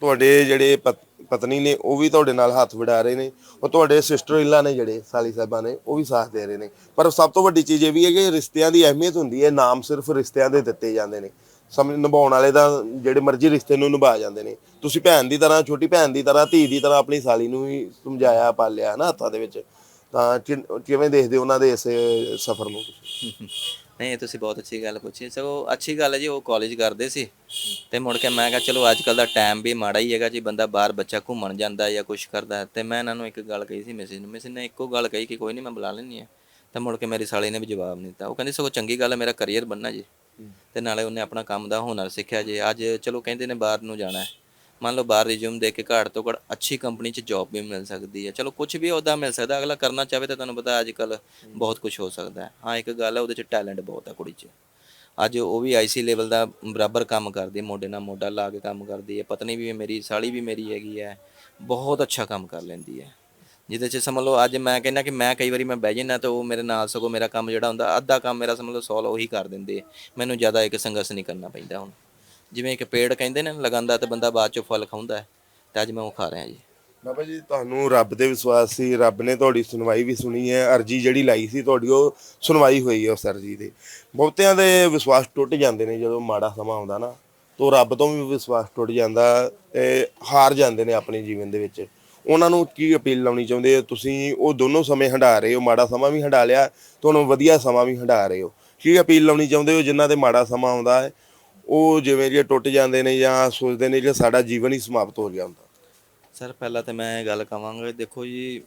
ਤੁਹਾਡੇ ਜਿਹੜੇ ਪਤ- ਪਤਨੀ ਨੇ ਉਹ ਵੀ ਤੁਹਾਡੇ ਨਾਲ ਹੱਥ ਵਡਾ ਰਹੇ ਨੇ। ਉਹ ਤੁਹਾਡੇ ਸਿਸਟਰ ਇਲਾ ਨੇ ਜਿਹੜੇ ਸਾਲੀ ਸਾਹਿਬਾਂ ਨੇ ਉਹ ਵੀ ਸਾਥ ਦੇ ਰਹੇ ਨੇ। ਪਰ ਸਭ ਤੋਂ ਵੱਡੀ ਚੀਜ਼ ਇਹ ਵੀ ਹੈ ਕਿ ਰਿਸ਼ਤਿਆਂ ਦੀ ਅਹਿਮੀਅਤ ਹੁੰਦੀ ਹੈ ਨਾਮ ਸਿਰਫ ਰਿਸ਼ਤਿਆਂ ਦੇ ਦਿੱਤੇ ਜਾਂਦੇ ਨੇ। ਸਮਝ ਨਿਭਾਉਣ ਵਾਲੇ ਤਾਂ ਜਿਹੜੇ ਮਰਜ਼ੀ ਰਿਸ਼ਤੇ ਨੂੰ ਨਿਭਾ ਜਾਂਦੇ ਨੇ। ਤੁਸੀਂ ਭੈਣ ਦੀ ਤਰ੍ਹਾਂ, ਛੋਟੀ ਭੈਣ ਦੀ ਤਰ੍ਹਾਂ, ਧੀ ਦੀ ਤਰ੍ਹਾਂ ਆਪਣੀ ਸਾਲੀ ਨੂੰ ਵੀ ਸਮਝਾਇਆ, ਪਾਲਿਆ ਨਾ ਹੱਥਾਂ ਦੇ ਵਿੱਚ। ਤਾਂ ਕਿ- ਕਿਵੇਂ ਦੇਖਦੇ ਹੋ ਉਹਨਾਂ ਦੇ ਇਸ ਸਫ਼ਰ ਨੂੰ ਤੁਸੀਂ?
ਨਹੀਂ ਇਹ ਤੁਸੀਂ ਬਹੁਤ ਅੱਛੀ ਗੱਲ ਪੁੱਛੀ। ਸਗੋਂ ਅੱਛੀ ਗੱਲ ਹੈ ਜੀ, ਉਹ ਕਾਲਜ ਕਰਦੇ ਸੀ ਤੇ ਮੁੜ ਕੇ ਮੈਂ ਕਿਹਾ, ਚਲੋ, ਅੱਜ ਕੱਲ ਦਾ ਟਾਈਮ ਵੀ ਮਾੜਾ ਹੀ ਹੈਗਾ ਜੀ। ਬੰਦਾ ਬਾਹਰ ਬੱਚਾ ਘੁੰਮਣ ਜਾਂਦਾ ਜਾਂ ਕੁਝ ਕਰਦਾ ਤੇ ਮੈਂ ਇਹਨਾਂ ਨੂੰ ਇੱਕ ਗੱਲ ਕਹੀ ਸੀ ਮੈਸੇਜ ਨੂੰ। ਮੈਸੇਜ ਨੇ ਇੱਕੋ ਗੱਲ ਕਹੀ ਕਿ ਕੋਈ ਨਹੀਂ ਮੈਂ ਬੁਲਾ ਲੈਣੀ ਆ ਤੇ ਮੁੜ ਕੇ ਮੇਰੀ ਸਾਲੀ ਨੇ ਵੀ ਜਵਾਬ ਨਹੀਂ ਦਿੱਤਾ। ਉਹ ਕਹਿੰਦੀ, ਸਗੋਂ ਚੰਗੀ ਗੱਲ ਹੈ, ਮੇਰਾ ਕੈਰੀਅਰ ਬਣਨਾ ਜੀ। ਤੇ ਨਾਲੇ ਉਹਨੇ ਆਪਣਾ ਕੰਮ ਦਾ ਹੁਨਰ ਸਿੱਖਿਆ ਜੀ। ਅੱਜ ਚਲੋ ਕਹਿੰਦੇ ਨੇ ਬਾਹਰ ਨੂੰ ਜਾਣਾ ਹੈ। ਮੰਨ ਲਓ ਬਾਹਰ ਰਿਜ਼ਿਊਮ ਦੇ ਕੇ ਘੱਟ ਤੋਂ ਘੱਟ ਅੱਛੀ ਕੰਪਨੀ 'ਚ ਜੌਬ ਵੀ ਮਿਲ ਸਕਦੀ ਹੈ। ਚਲੋ ਕੁਝ ਵੀ ਉਹਦਾ ਮਿਲ ਸਕਦਾ, ਅਗਲਾ ਕਰਨਾ ਚਾਹਵੇ ਤਾਂ ਤੁਹਾਨੂੰ ਪਤਾ ਅੱਜ ਕੱਲ ਬਹੁਤ ਕੁਝ ਹੋ ਸਕਦਾ ਹੈ। ਹਾਂ, ਇੱਕ ਗੱਲ ਹੈ ਉਹਦੇ 'ਚ ਟੈਲੈਂਟ ਬਹੁਤ ਹੈ ਕੁੜੀ 'ਚ। ਅੱਜ ਉਹ ਵੀ ਆਈਸੀ ਲੈਵਲ ਦਾ ਬਰਾਬਰ ਕੰਮ ਕਰਦੀ ਮੋਢੇ ਨਾਲ ਮੋਢਾ ਲਾ ਕੇ ਕੰਮ ਕਰਦੀ ਹੈ। ਪਤਨੀ ਵੀ ਮੇਰੀ, ਸਾਲੀ ਵੀ ਮੇਰੀ ਹੈਗੀ ਹੈ। ਬਹੁਤ ਅੱਛਾ ਕੰਮ ਕਰ ਲੈਂਦੀ ਹੈ। ਜਿਹਦੇ 'ਚ ਸਮਝ ਲਓ ਅੱਜ ਮੈਂ ਕਹਿੰਦਾ ਕਿ ਮੈਂ ਕਈ ਵਾਰੀ ਮੈਂ ਬਹਿ ਜਾਂਦਾ ਤਾਂ ਉਹ ਮੇਰੇ ਨਾਲ ਸਗੋਂ ਮੇਰਾ ਕੰਮ ਜਿਹੜਾ ਹੁੰਦਾ ਅੱਧਾ ਕੰਮ ਮੇਰਾ ਸਮਝ ਲਓ ਸੋਲਵ ਉਹੀ ਕਰ ਦਿੰਦੇ ਮੈਨੂੰ ਜ਼ਿਆਦਾ ਇੱਕ ਸੰਘਰਸ਼ ਨਹੀਂ ਕਰਨਾ ਪੈਂਦਾ ਹੁਣ। ਜਿਵੇਂ ਇੱਕ ਪੇੜ ਕਹਿੰਦੇ ਨੇ ਲਗਾਉਂਦਾ ਤੇ ਬੰਦਾ ਬਾਅਦ ਚੋਂ ਫਲ ਖਾਉਂਦਾ ਹੈ, ਤੇ ਅੱਜ ਮੈਂ ਉਹ ਖਾ ਰਿਹਾ ਜੀ।
ਬਾਬਾ ਜੀ ਤੁਹਾਨੂੰ ਰੱਬ ਦੇ ਵਿਸ਼ਵਾਸ ਸੀ ਰੱਬ ਨੇ ਤੁਹਾਡੀ ਸੁਣਵਾਈ ਵੀ ਸੁਣੀ ਹੈ ਅਰਜੀ ਜਿਹੜੀ ਲਾਈ ਸੀ ਤੁਹਾਡੀ ਉਹ ਸੁਣਵਾਈ ਹੋਈ ਹੈ ਉਸ ਅਰਜੀ ਦੇ ਬਹੁਤਿਆਂ ਦੇ ਵਿਸ਼ਵਾਸ ਟੁੱਟ ਜਾਂਦੇ ਨੇ ਜਦੋਂ ਮਾੜਾ ਸਮਾਂ ਆਉਂਦਾ ਨਾ ਤੋਂ ਰੱਬ ਤੋਂ ਵੀ ਵਿਸ਼ਵਾਸ ਟੁੱਟ ਜਾਂਦਾ ਤੇ ਹਾਰ ਜਾਂਦੇ ਨੇ ਆਪਣੇ ਜੀਵਨ ਦੇ ਵਿੱਚ। ਉਹਨਾਂ ਨੂੰ ਕੀ ਅਪੀਲ ਲਾਉਣੀ ਚਾਹੁੰਦੇ ਹੋ? ਤੁਸੀਂ ਉਹ ਦੋਨੋਂ ਸਮੇਂ ਹੰਡਾ ਰਹੇ ਹੋ, ਮਾੜਾ ਸਮਾਂ ਵੀ ਹੰਡਾ ਲਿਆ, ਤੁਹਾਨੂੰ ਵਧੀਆ ਸਮਾਂ ਵੀ ਹੰਡਾ ਰਹੇ ਹੋ। ਕੀ ਅਪੀਲ ਲਾਉਣੀ ਚਾਹੁੰਦੇ ਹੋ ਜਿਨ੍ਹਾਂ 'ਤੇ ਮਾੜਾ ਸਮਾਂ ਆਉਂਦਾ ਹੈ? ਉਹ ਜਿਵੇਂ ਜੇ ਟੁੱਟ ਜਾਂਦੇ ਨੇ ਜਾਂ ਸੋਚਦੇ ਨੇ ਕਿ ਸਾਡਾ ਜੀਵਨ ਹੀ ਸਮਾਪਤ ਹੋ ਗਿਆ ਹੁੰਦਾ।
ਸਰ, ਪਹਿਲਾਂ ਤਾਂ ਮੈਂ ਇਹ ਗੱਲ ਕਵਾਂਗਾ ਦੇਖੋ ਜੀ,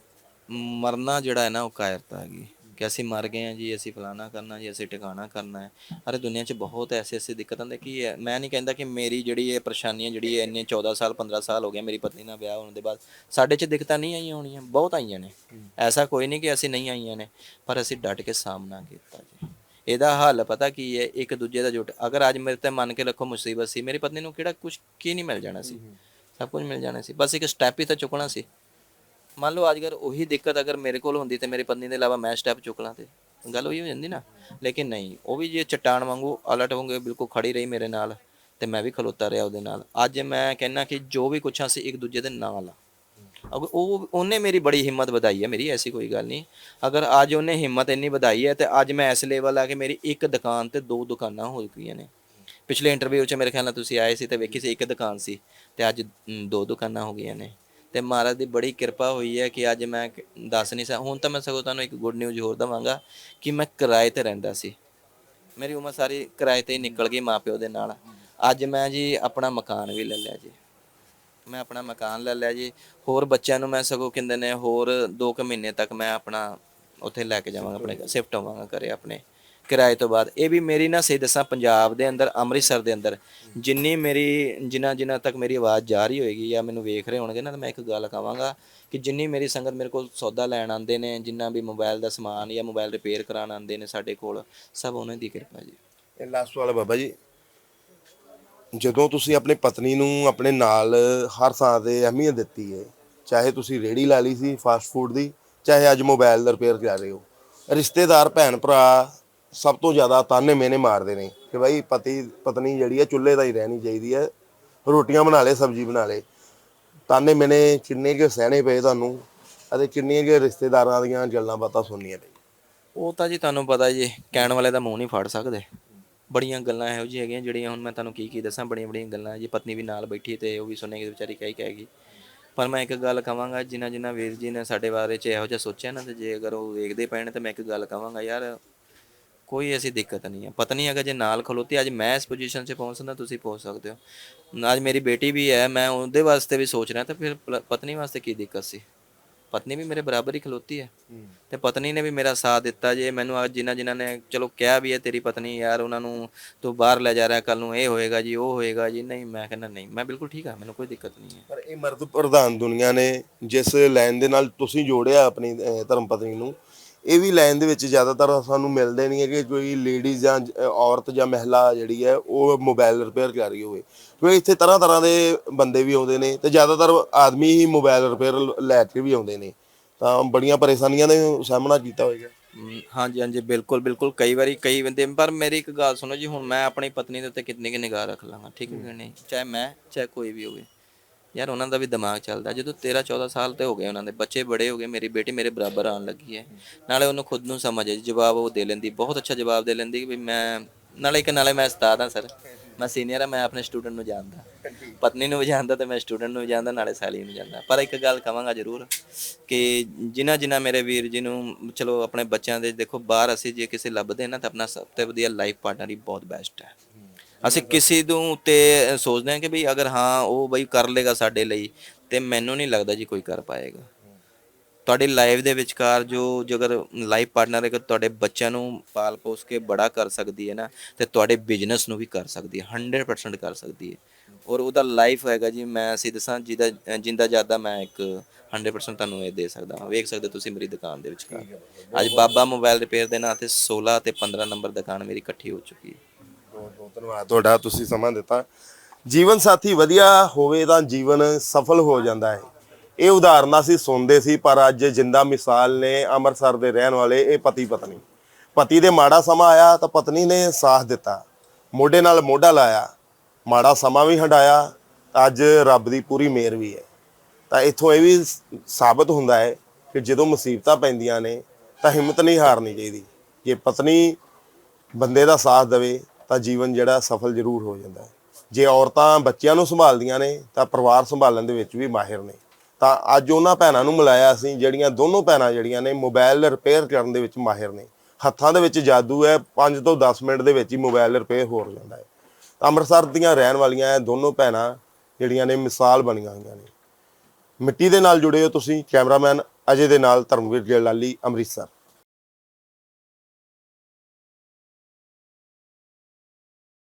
ਮਰਨਾ ਜਿਹੜਾ ਹੈ ਨਾ, ਉਹ ਕਾਇਰਤਾ ਹੈਗੀ। ਕਿ ਅਸੀਂ ਮਰ ਗਏ ਹਾਂ ਜੀ, ਅਸੀਂ ਫਲਾਣਾ ਕਰਨਾ ਜੀ, ਅਸੀਂ ਟਿਕਾਣਾ ਕਰਨਾ ਹੈ। ਅਰੇ ਦੁਨੀਆ 'ਚ ਬਹੁਤ ਐਸੇ ਐਸੇ ਦਿੱਕਤਾਂ ਦੇ ਕੀ ਹੈ ਮੈਂ ਨਹੀਂ ਕਹਿੰਦਾ ਕਿ ਮੇਰੀ ਜਿਹੜੀ ਇਹ ਪਰੇਸ਼ਾਨੀਆਂ, ਜਿਹੜੀ ਹੈ ਇੰਨੇ 14 ਸਾਲ 15 ਸਾਲ ਹੋ ਗਏ, ਮੇਰੀ ਪਤਨੀ ਨਾਲ ਵਿਆਹ ਹੋਣ ਦੇ ਬਾਅਦ, ਸਾਡੇ 'ਚ ਦਿੱਕਤਾਂ ਨਹੀਂ ਆਈਆਂ ਹੋਣੀਆਂ, ਬਹੁਤ ਆਈਆਂ ਨੇ। ਐਸਾ ਕੋਈ ਨਹੀਂ ਕਿ ਅਸੀਂ ਨਹੀਂ ਆਈਆਂ ਨੇ, ਪਰ ਅਸੀਂ ਡਟ ਕੇ ਸਾਹਮਣਾ ਕੀਤਾ ਜੀ। ਇਹਦਾ ਹੱਲ ਪਤਾ ਕੀ ਹੈ, ਇੱਕ ਦੂਜੇ ਦਾ ਜੁਟ ਅਗਰ ਅੱਜ ਮੇਰੇ ਤੇ ਮੰਨ ਕੇ ਰੱਖੋ ਮੁਸੀਬਤ ਸੀ, ਮੇਰੀ ਪਤਨੀ ਨੂੰ ਕਿਹੜਾ ਕੁਝ ਕੀ ਨਹੀਂ ਮਿਲ ਜਾਣਾ ਸੀ, ਸਭ ਕੁਝ ਮਿਲ ਜਾਣਾ ਸੀ, ਬਸ ਇੱਕ ਸਟੈਪ ਹੀ ਤਾਂ ਚੁੱਕਣਾ ਸੀ। ਮੰਨ ਲਓ ਅੱਜ ਅਗਰ ਉਹੀ ਦਿੱਕਤ ਅਗਰ ਮੇਰੇ ਕੋਲ ਹੁੰਦੀ ਤੇ ਮੇਰੀ ਪਤਨੀ ਦੇ ਇਲਾਵਾ ਮੈਂ ਸਟੈਪ ਚੁੱਕ ਲਾਂ ਤੇ, ਗੱਲ ਉਹੀ ਹੋ ਜਾਂਦੀ ਨਾ। ਲੇਕਿਨ ਨਹੀਂ, ਉਹ ਵੀ ਜੇ ਚਟਾਨ ਵਾਂਗੂ ਅਲਟ ਵਾਂਗੂ ਬਿਲਕੁਲ ਖੜੀ ਰਹੀ ਮੇਰੇ ਨਾਲ ਤੇ ਮੈਂ ਵੀ ਖਲੋਤਾ ਰਿਹਾ ਉਹਦੇ ਨਾਲ। ਅੱਜ ਮੈਂ ਕਹਿੰਨਾ ਕਿ ਜੋ ਵੀ ਕੁਛ ਅਸੀਂ ਇੱਕ ਦੂਜੇ ਦੇ ਨਾਲ ਆ। ਅਗਰ ਉਹ, ਉਹਨੇ ਮੇਰੀ ਬੜੀ ਹਿੰਮਤ ਵਧਾਈ ਹੈ ਮੇਰੀ ਐਸੀ ਕੋਈ ਗੱਲ ਨਹੀਂ। ਅਗਰ ਅੱਜ ਉਹਨੇ ਹਿੰਮਤ ਇੰਨੀ ਵਧਾਈ ਹੈ ਤੇ ਅੱਜ ਮੈਂ ਇਸ ਲੈਵਲ ਆ ਕਿ ਮੇਰੀ ਇੱਕ ਦੁਕਾਨ ਤੇ ਦੋ ਦੁਕਾਨਾਂ ਹੋ ਗਈਆਂ ਨੇ। ਪਿਛਲੇ ਇੰਟਰਵਿਊ 'ਚ ਮੇਰੇ ਖਿਆਲ ਨਾਲ ਤੁਸੀਂ ਆਏ ਸੀ ਤੇ ਵੇਖੀ ਸੀ ਇੱਕ ਦੁਕਾਨ ਸੀ ਤੇ ਅੱਜ ਦੋ ਦੁਕਾਨਾਂ ਹੋ ਗਈਆਂ ਨੇ। ਤੇ ਮਹਾਰਾਜ ਦੀ ਬੜੀ ਕਿਰਪਾ ਹੋਈ ਹੈ ਕਿ ਅੱਜ ਮੈਂ ਦੱਸ ਨਹੀਂ ਸਕ ਹੁਣ ਤਾਂ ਮੈਂ ਸਗੋਂ ਤੁਹਾਨੂੰ ਇੱਕ ਗੁੱਡ ਨਿਊਜ਼ ਹੋਰ ਦਵਾਂਗਾ ਕਿ ਮੈਂ ਕਿਰਾਏ ਤੇ ਰਹਿੰਦਾ ਸੀ। ਮੇਰੀ ਉਮਰ ਸਾਰੀ ਕਿਰਾਏ ਤੇ ਹੀ ਨਿਕਲ ਗਈ ਮਾਪਿਓ ਦੇ ਨਾਲ। ਅੱਜ ਮੈਂ ਜੀ ਆਪਣਾ ਮਕਾਨ ਵੀ ਲੈ ਲਿਆ ਜੀ। ਮੈਂ ਆਪਣਾ ਮਕਾਨ ਲੈ ਲਿਆ ਜੀ। ਹੋਰ ਬੱਚਿਆਂ ਨੂੰ ਮੈਂ ਸਗੋਂ ਕਹਿੰਦੇ ਨੇ ਹੋਰ 2 ਕੁ ਮਹੀਨੇ ਤੱਕ ਮੈਂ ਆਪਣਾ ਉੱਥੇ ਲੈ ਕੇ ਜਾਵਾਂਗਾ ਆਪਣੇ ਸ਼ਿਫਟ ਹੋਵਾਂਗਾ ਘਰੇ ਆਪਣੇ। ਕਿਰਾਏ ਤੋਂ ਬਾਅਦ। ਇਹ ਵੀ ਮੇਰੀ ਨਾ, ਸਹੀ ਦੱਸਾਂ, ਪੰਜਾਬ ਦੇ ਅੰਦਰ, ਅੰਮ੍ਰਿਤਸਰ ਦੇ ਅੰਦਰ ਜਿੰਨੀ ਮੇਰੀ ਜਿਨ੍ਹਾਂ ਜਿਨ੍ਹਾਂ ਤੱਕ ਮੇਰੀ ਆਵਾਜ਼ ਜਾ ਰਹੀ ਹੋਏਗੀ ਜਾਂ ਮੈਨੂੰ ਵੇਖ ਰਹੇ ਹੋਣਗੇ ਨਾ, ਤਾਂ ਮੈਂ ਇੱਕ ਗੱਲ ਕਹਾਂਗਾ ਕਿ ਜਿੰਨੀ ਮੇਰੀ ਸੰਗਤ ਮੇਰੇ ਕੋਲ ਸੌਦਾ ਲੈਣ ਆਉਂਦੇ ਨੇ, ਜਿੰਨਾ ਵੀ ਮੋਬਾਈਲ ਦਾ ਸਮਾਨ ਜਾਂ ਮੋਬਾਈਲ ਰਿਪੇਅਰ ਕਰਾਉਣ ਆਉਂਦੇ ਨੇ ਸਾਡੇ ਕੋਲ, ਸਭ ਉਹਨਾਂ ਦੀ ਕਿਰਪਾ ਜੀ।
ਇਹ ਲਾਸਟ ਵਾਲਾ ਬਾਬਾ ਜੀ। ਜਦੋਂ ਤੁਸੀਂ ਆਪਣੀ ਪਤਨੀ ਨੂੰ ਆਪਣੇ ਨਾਲ ਹਰ ਥਾਂ ਤੇ ਅਹਿਮੀਅਤ ਦਿੱਤੀ ਹੈ, ਚਾਹੇ ਤੁਸੀਂ ਰੇੜੀ ਲਾ ਲਈ ਸੀ ਫਾਸਟ ਫੂਡ ਦੀ, ਚਾਹੇ ਅੱਜ ਮੋਬਾਈਲ ਦਾ ਰਿਪੇਅਰ ਕਰ ਰਹੇ ਹੋ, ਰਿਸ਼ਤੇਦਾਰ ਭੈਣ ਭਰਾ ਸਭ ਤੋਂ ਜ਼ਿਆਦਾ ਤਾਨੇ ਮੇਨੇ ਮਾਰਦੇ ਨੇ ਕਿ ਭਾਈ ਪਤੀ, ਪਤਨੀ ਜਿਹੜੀ ਹੈ ਚੁੱਲ੍ਹੇ ਦਾ ਹੀ ਰਹਿਣੀ ਚਾਹੀਦੀ ਹੈ ਰੋਟੀਆਂ ਬਣਾ ਲੇ ਸਬਜ਼ੀ ਬਣਾ ਲੇ ਤਾਨੇ ਮੇਨੇ ਕਿੰਨੇ ਕੁ ਸਹਿਣੇ ਪਏ ਤੁਹਾਨੂੰ, ਅਤੇ ਕਿੰਨੀਆਂ ਕੁ ਰਿਸ਼ਤੇਦਾਰਾਂ ਦੀਆਂ ਗੱਲਾਂ ਬਾਤਾਂ ਸੁਣਨੀਆਂ ਪਈਆਂ।
ਉਹ ਤਾਂ ਜੀ ਤੁਹਾਨੂੰ ਪਤਾ ਜੀ, ਕਹਿਣ ਵਾਲੇ ਦਾ ਮੂੰਹ ਨਹੀਂ ਫੜ ਸਕਦੇ। ਬੜੀਆਂ ਗੱਲਾਂ ਇਹੋ ਜਿਹੀਆਂ ਹੈਗੀਆਂ, ਜਿਹੜੀਆਂ ਹੁਣ ਮੈਂ ਤੁਹਾਨੂੰ ਕੀ ਕੀ ਦੱਸਾਂ, ਬੜੀਆਂ ਬੜੀਆਂ ਗੱਲਾਂ। ਜੀ ਪਤਨੀ ਵੀ ਨਾਲ ਬੈਠੀ ਤੇ ਉਹ ਵੀ ਸੁਣੇਗੀ, ਤੇ ਵਿਚਾਰੀ ਕਹਿ ਕਹੇਗੀ ਪਰ ਮੈਂ ਇੱਕ ਗੱਲ ਕਹਾਂਗਾ ਜਿਨ੍ਹਾਂ ਜਿਨ੍ਹਾਂ ਵੀਰ ਜੀ ਨੇ ਸਾਡੇ ਬਾਰੇ ਚ ਇਹੋ ਜਿਹਾ ਸੋਚਿਆ ਨਾ, ਤੇ ਜੇ ਅਗਰ ਉਹ ਵੇਖਦੇ ਪੈਣ ਤੇ ਮੈਂ ਇੱਕ ਗੱਲ ਕਹਾਂਗਾ, ਯਾਰ ਕੋਈ ਐਸੀ ਦਿੱਕਤ ਨਹੀਂ ਹੈ। ਪਤਨੀ ਅਗਰ ਜੇ ਨਾਲ ਖਲੋਤੀ ਅੱਜ ਮੈਂ ਇਸ ਪੋਜੀਸ਼ਨ 'ਚ ਪਹੁੰਚ ਸਕਦਾ ਤੁਸੀਂ ਪਹੁੰਚ ਸਕਦੇ ਹੋ। ਅੱਜ ਮੇਰੀ ਬੇਟੀ ਵੀ ਹੈ ਮੈਂ ਉਹਦੇ ਵਾਸਤੇ ਵੀ ਸੋਚ ਰਿਹਾ ਤਾਂ ਫਿਰ ਪਤਨੀ ਵਾਸਤੇ ਕੀ ਦਿੱਕਤ ਸੀ? ਪਤਨੀ ਵੀ ਮੇਰੇ ਬਰਾਬਰ ਹੀ ਖਲੋਤੀ ਹੈ। ਤੇ ਪਤਨੀ ਨੇ ਵੀ ਮੇਰਾ ਸਾਥ ਦਿੱਤਾ ਜੇ ਮੈਨੂੰ ਅੱਜ ਜਿਨ੍ਹਾਂ ਜਿਨ੍ਹਾਂ ਨੇ ਚਲੋ ਕਿਹਾ ਵੀ ਹੈ ਤੇਰੀ ਪਤਨੀ ਯਾਰ ਉਹਨਾਂ ਨੂੰ ਤੂੰ ਬਾਹਰ ਲੈ ਜਾ ਰਿਹਾ ਕੱਲ ਨੂੰ ਇਹ ਹੋਏਗਾ ਜੀ ਉਹ ਹੋਏਗਾ ਜੀ ਨਹੀਂ ਮੈਂ ਕਹਿੰਦਾ ਨਹੀਂ ਮੈਂ ਬਿਲਕੁਲ ਠੀਕ ਹਾਂ ਮੈਨੂੰ ਕੋਈ ਦਿੱਕਤ ਨਹੀਂ ਹੈ।
ਪਰ ਇਹ ਮਰਦ ਪ੍ਰਧਾਨ ਦੁਨੀਆ ਨੇ ਜਿਸ ਲਾਈਨ ਦੇ ਨਾਲ ਤੁਸੀਂ ਜੋੜਿਆ ਆਪਣੀ ਧਰਮ ਪਤਨੀ ਨੂੰ ਇਹ ਵੀ ਲਾਈਨ ਦੇ ਵਿੱਚ ਜ਼ਿਆਦਾਤਰ ਸਾਨੂੰ ਮਿਲਦੇ ਨਹੀਂ ਹੈ ਕੋਈ ਲੇਡੀ ਜਾਂ ਔਰਤ ਜਾਂ ਮਹਿਲਾ ਜਿਹੜੀ ਹੈ, ਉਹ ਮੋਬਾਈਲ ਰਿਪੇਅਰ ਕਰ ਰਹੀ ਹੋਵੇ। ਕਿਉਂਕਿ ਇੱਥੇ ਤਰ੍ਹਾਂ ਤਰ੍ਹਾਂ ਦੇ ਬੰਦੇ ਵੀ ਆਉਂਦੇ ਨੇ ਤੇ ਜ਼ਿਆਦਾਤਰ ਆਦਮੀ ਹੀ ਮੋਬਾਈਲ ਰਿਪੇਅਰ ਲੈ ਕੇ ਵੀ ਆਉਂਦੇ ਨੇ। ਤਾਂ ਬੜੀਆਂ ਪਰੇਸ਼ਾਨੀਆਂ ਦਾ ਸਾਹਮਣਾ ਕੀਤਾ ਹੋਏਗਾ
ਹਾਂਜੀ ਹਾਂਜੀ, ਬਿਲਕੁਲ ਬਿਲਕੁਲ। ਕਈ ਵਾਰੀ ਕਈ ਬੰਦੇ, ਪਰ ਮੇਰੀ ਇੱਕ ਗੱਲ ਸੁਣੋ ਜੀ, ਹੁਣ ਮੈਂ ਆਪਣੀ ਪਤਨੀ ਦੇ ਉੱਤੇ ਕਿੰਨੀ ਕਿ ਨਿਗਾਹ ਰੱਖ ਲਾਂਗਾ, ਠੀਕ ਹੈ ਨਹੀਂ? ਚਾਹੇ ਮੈਂ, ਚਾਹੇ ਕੋਈ ਵੀ ਹੋਵੇ। ਯਾਰ ਉਹਨਾਂ ਦਾ ਵੀ ਦਿਮਾਗ ਚੱਲਦਾ। ਜਦੋਂ 13 14 ਸਾਲ ਤੇ ਹੋ ਗਏ ਉਹਨਾਂ ਦੇ, ਬੱਚੇ ਬੜੇ ਹੋ ਗਏ, ਮੇਰੀ ਬੇਟੀ ਮੇਰੇ ਬਰਾਬਰ ਆਉਣ ਲੱਗੀ ਹੈ। ਨਾਲੇ ਉਹਨੂੰ ਖੁਦ ਨੂੰ ਸਮਝ ਹੈ ਜਵਾਬ ਉਹ ਦੇ ਲੈਂਦੀ, ਬਹੁਤ ਅੱਛਾ ਜਵਾਬ ਦੇ ਲੈਂਦੀ ਵੀ ਮੈਂ, ਨਾਲੇ ਇੱਕ, ਨਾਲੇ ਮੈਂ ਉਸਤਾਦ ਹਾਂ ਸਰ। ਮੈਂ ਸੀਨੀਅਰ ਹਾਂ, ਮੈਂ ਆਪਣੇ ਸਟੂਡੈਂਟ ਨੂੰ ਜਾਣਦਾ। ਪਤਨੀ ਨੂੰ ਵੀ ਜਾਣਦਾ ਤੇ ਮੈਂ ਸਟੂਡੈਂਟ ਨੂੰ ਵੀ ਜਾਣਦਾ, ਨਾਲੇ ਸਾਲੀ ਨੂੰ ਜਾਣਦਾ। ਪਰ ਇੱਕ ਗੱਲ ਕਵਾਂਗਾ ਜ਼ਰੂਰ ਕਿ ਜਿਨ੍ਹਾਂ ਜਿਨ੍ਹਾਂ ਮੇਰੇ ਵੀਰ ਜੀ ਨੂੰ, ਚਲੋ ਆਪਣੇ ਬੱਚਿਆਂ ਦੇ ਦੇਖੋ, ਬਾਹਰ ਅਸੀਂ ਜੇ ਕਿਸੇ ਲੱਭਦੇ ਨਾ ਤਾਂ ਆਪਣਾ ਸਭ ਤੋਂ ਵਧੀਆ ਲਾਈਫ ਪਾਰਟਨਰ ਹੀ ਬਹੁਤ ਬੈਸਟ ਹੈ। ਅਸੀਂ ਕਿਸੇ ਨੂੰ ਉੱਤੇ ਸੋਚਦੇ ਹਾਂ ਕਿ ਵੀ ਅਗਰ ਹਾਂ ਉਹ ਬਈ ਕਰ ਲੇਗਾ ਸਾਡੇ ਲਈ ਤੇ ਮੈਨੂੰ ਨਹੀਂ ਲੱਗਦਾ ਜੀ ਕੋਈ ਕਰ ਪਾਏਗਾ। ਤੁਹਾਡੀ ਲਾਈਫ ਦੇ ਵਿਚਕਾਰ ਜੋ ਜੇਕਰ ਲਾਈਫ ਪਾਰਟਨਰ ਅਗਰ ਤੁਹਾਡੇ ਬੱਚਿਆਂ ਨੂੰ ਪਾਲ ਪੋਸ ਕੇ ਬੜਾ ਕਰ ਸਕਦੀ ਹੈ ਨਾ ਤੇ ਤੁਹਾਡੇ ਬਿਜ਼ਨਸ ਨੂੰ ਵੀ ਕਰ ਸਕਦੀ ਹੈ 100% ਕਰ ਸਕਦੀ ਹੈ। ਔਰ ਉਹਦਾ ਲਾਈਫ ਹੈਗਾ ਜੀ ਮੈਂ ਅਸੀਂ ਦੱਸਾਂ ਜਿਹਦਾ ਜਿੰਦਾ ਜ਼ਿਆਦਾ ਮੈਂ ਇੱਕ 100% ਤੁਹਾਨੂੰ ਇਹ ਦੇ ਸਕਦਾ ਹਾਂ। ਵੇਖ ਸਕਦੇ ਤੁਸੀਂ ਮੇਰੀ ਦੁਕਾਨ ਦੇ ਵਿਚਕਾਰ। ਅੱਜ ਬਾਬਾ ਮੋਬਾਈਲ ਰਿਪੇਅਰ ਦੇ ਨਾਂ ਤੇ 16 ਤੇ 15 ਨੰਬਰ ਦੁਕਾਨ ਮੇਰੀ ਇਕੱਠੀ ਹੋ ਚੁੱਕੀ ਹੈ।
ਬਹੁਤ ਬਹੁਤ ਧੰਨਵਾਦ ਤੁਹਾਡਾ, ਤੁਸੀਂ ਸਮਾਂ ਦਿੱਤਾ। ਜੀਵਨ ਸਾਥੀ ਵਧੀਆ ਹੋਵੇ ਤਾਂ ਜੀਵਨ ਸਫਲ ਹੋ ਜਾਂਦਾ ਹੈ। ਇਹ ਉਦਾਹਰਨਾਂ ਅਸੀਂ ਸੁਣਦੇ ਸੀ, ਪਰ ਅੱਜ ਜਿੰਦਾ ਮਿਸਾਲ ਨੇ ਅੰਮ੍ਰਿਤਸਰ ਦੇ ਰਹਿਣ ਵਾਲੇ ਇਹ ਪਤੀ ਪਤਨੀ। ਪਤੀ ਦੇ ਮਾੜਾ ਸਮਾਂ ਆਇਆ ਤਾਂ ਪਤਨੀ ਨੇ ਸਾਥ ਦਿੱਤਾ। ਮੋਢੇ ਨਾਲ ਮੋਢਾ ਲਾਇਆ, ਮਾੜਾ ਸਮਾਂ ਵੀ ਹੰਡਾਇਆ ਅੱਜ ਰੱਬ ਦੀ ਪੂਰੀ ਮਿਹਰ ਵੀ ਹੈ। ਤਾਂ ਇੱਥੋਂ ਇਹ ਵੀ ਸਾਬਤ ਹੁੰਦਾ ਹੈ ਕਿ ਜਦੋਂ ਮੁਸੀਬਤਾਂ ਪੈਂਦੀਆਂ ਨੇ ਤਾਂ ਹਿੰਮਤ ਨਹੀਂ ਹਾਰਨੀ ਚਾਹੀਦੀ। ਜੇ ਪਤਨੀ ਬੰਦੇ ਦਾ ਸਾਥ ਦੇਵੇ ਤਾਂ ਜੀਵਨ ਜਿਹੜਾ ਸਫਲ ਜ਼ਰੂਰ ਹੋ ਜਾਂਦਾ ਹੈ। ਜੇ ਔਰਤਾਂ ਬੱਚਿਆਂ ਨੂੰ ਸੰਭਾਲਦੀਆਂ ਨੇ, ਤਾਂ ਪਰਿਵਾਰ ਸੰਭਾਲਣ ਦੇ ਵਿੱਚ ਵੀ ਮਾਹਿਰ ਨੇ। ਤਾਂ ਅੱਜ ਉਹਨਾਂ ਭੈਣਾਂ ਨੂੰ ਮਿਲਾਇਆ ਅਸੀਂ ਜਿਹੜੀਆਂ ਦੋਨੋਂ ਭੈਣਾਂ ਜਿਹੜੀਆਂ ਨੇ ਮੋਬਾਈਲ ਰਿਪੇਅਰ ਕਰਨ ਦੇ ਵਿੱਚ ਮਾਹਿਰ ਨੇ। ਹੱਥਾਂ ਦੇ ਵਿੱਚ ਜਾਦੂ ਹੈ 5 ਤੋਂ 10 ਮਿੰਟ ਦੇ ਵਿੱਚ ਹੀ ਮੋਬਾਈਲ ਰਿਪੇਅਰ ਹੋ ਜਾਂਦਾ ਹੈ। ਅੰਮ੍ਰਿਤਸਰ ਦੀਆਂ ਰਹਿਣ ਵਾਲੀਆਂ ਦੋਨੋਂ ਭੈਣਾਂ ਜਿਹੜੀਆਂ ਨੇ, ਮਿਸਾਲ ਬਣੀਆਂ ਹੋਈਆਂ ਨੇ। ਮਿੱਟੀ ਦੇ ਨਾਲ ਜੁੜੇ ਹੋ ਤੁਸੀਂ, ਕੈਮਰਾਮੈਨ ਅਜੇ ਦੇ ਨਾਲ ਧਰਮਵੀਰ ਗਿੱਲ ਲਾਲੀ ਅੰਮ੍ਰਿਤਸਰ।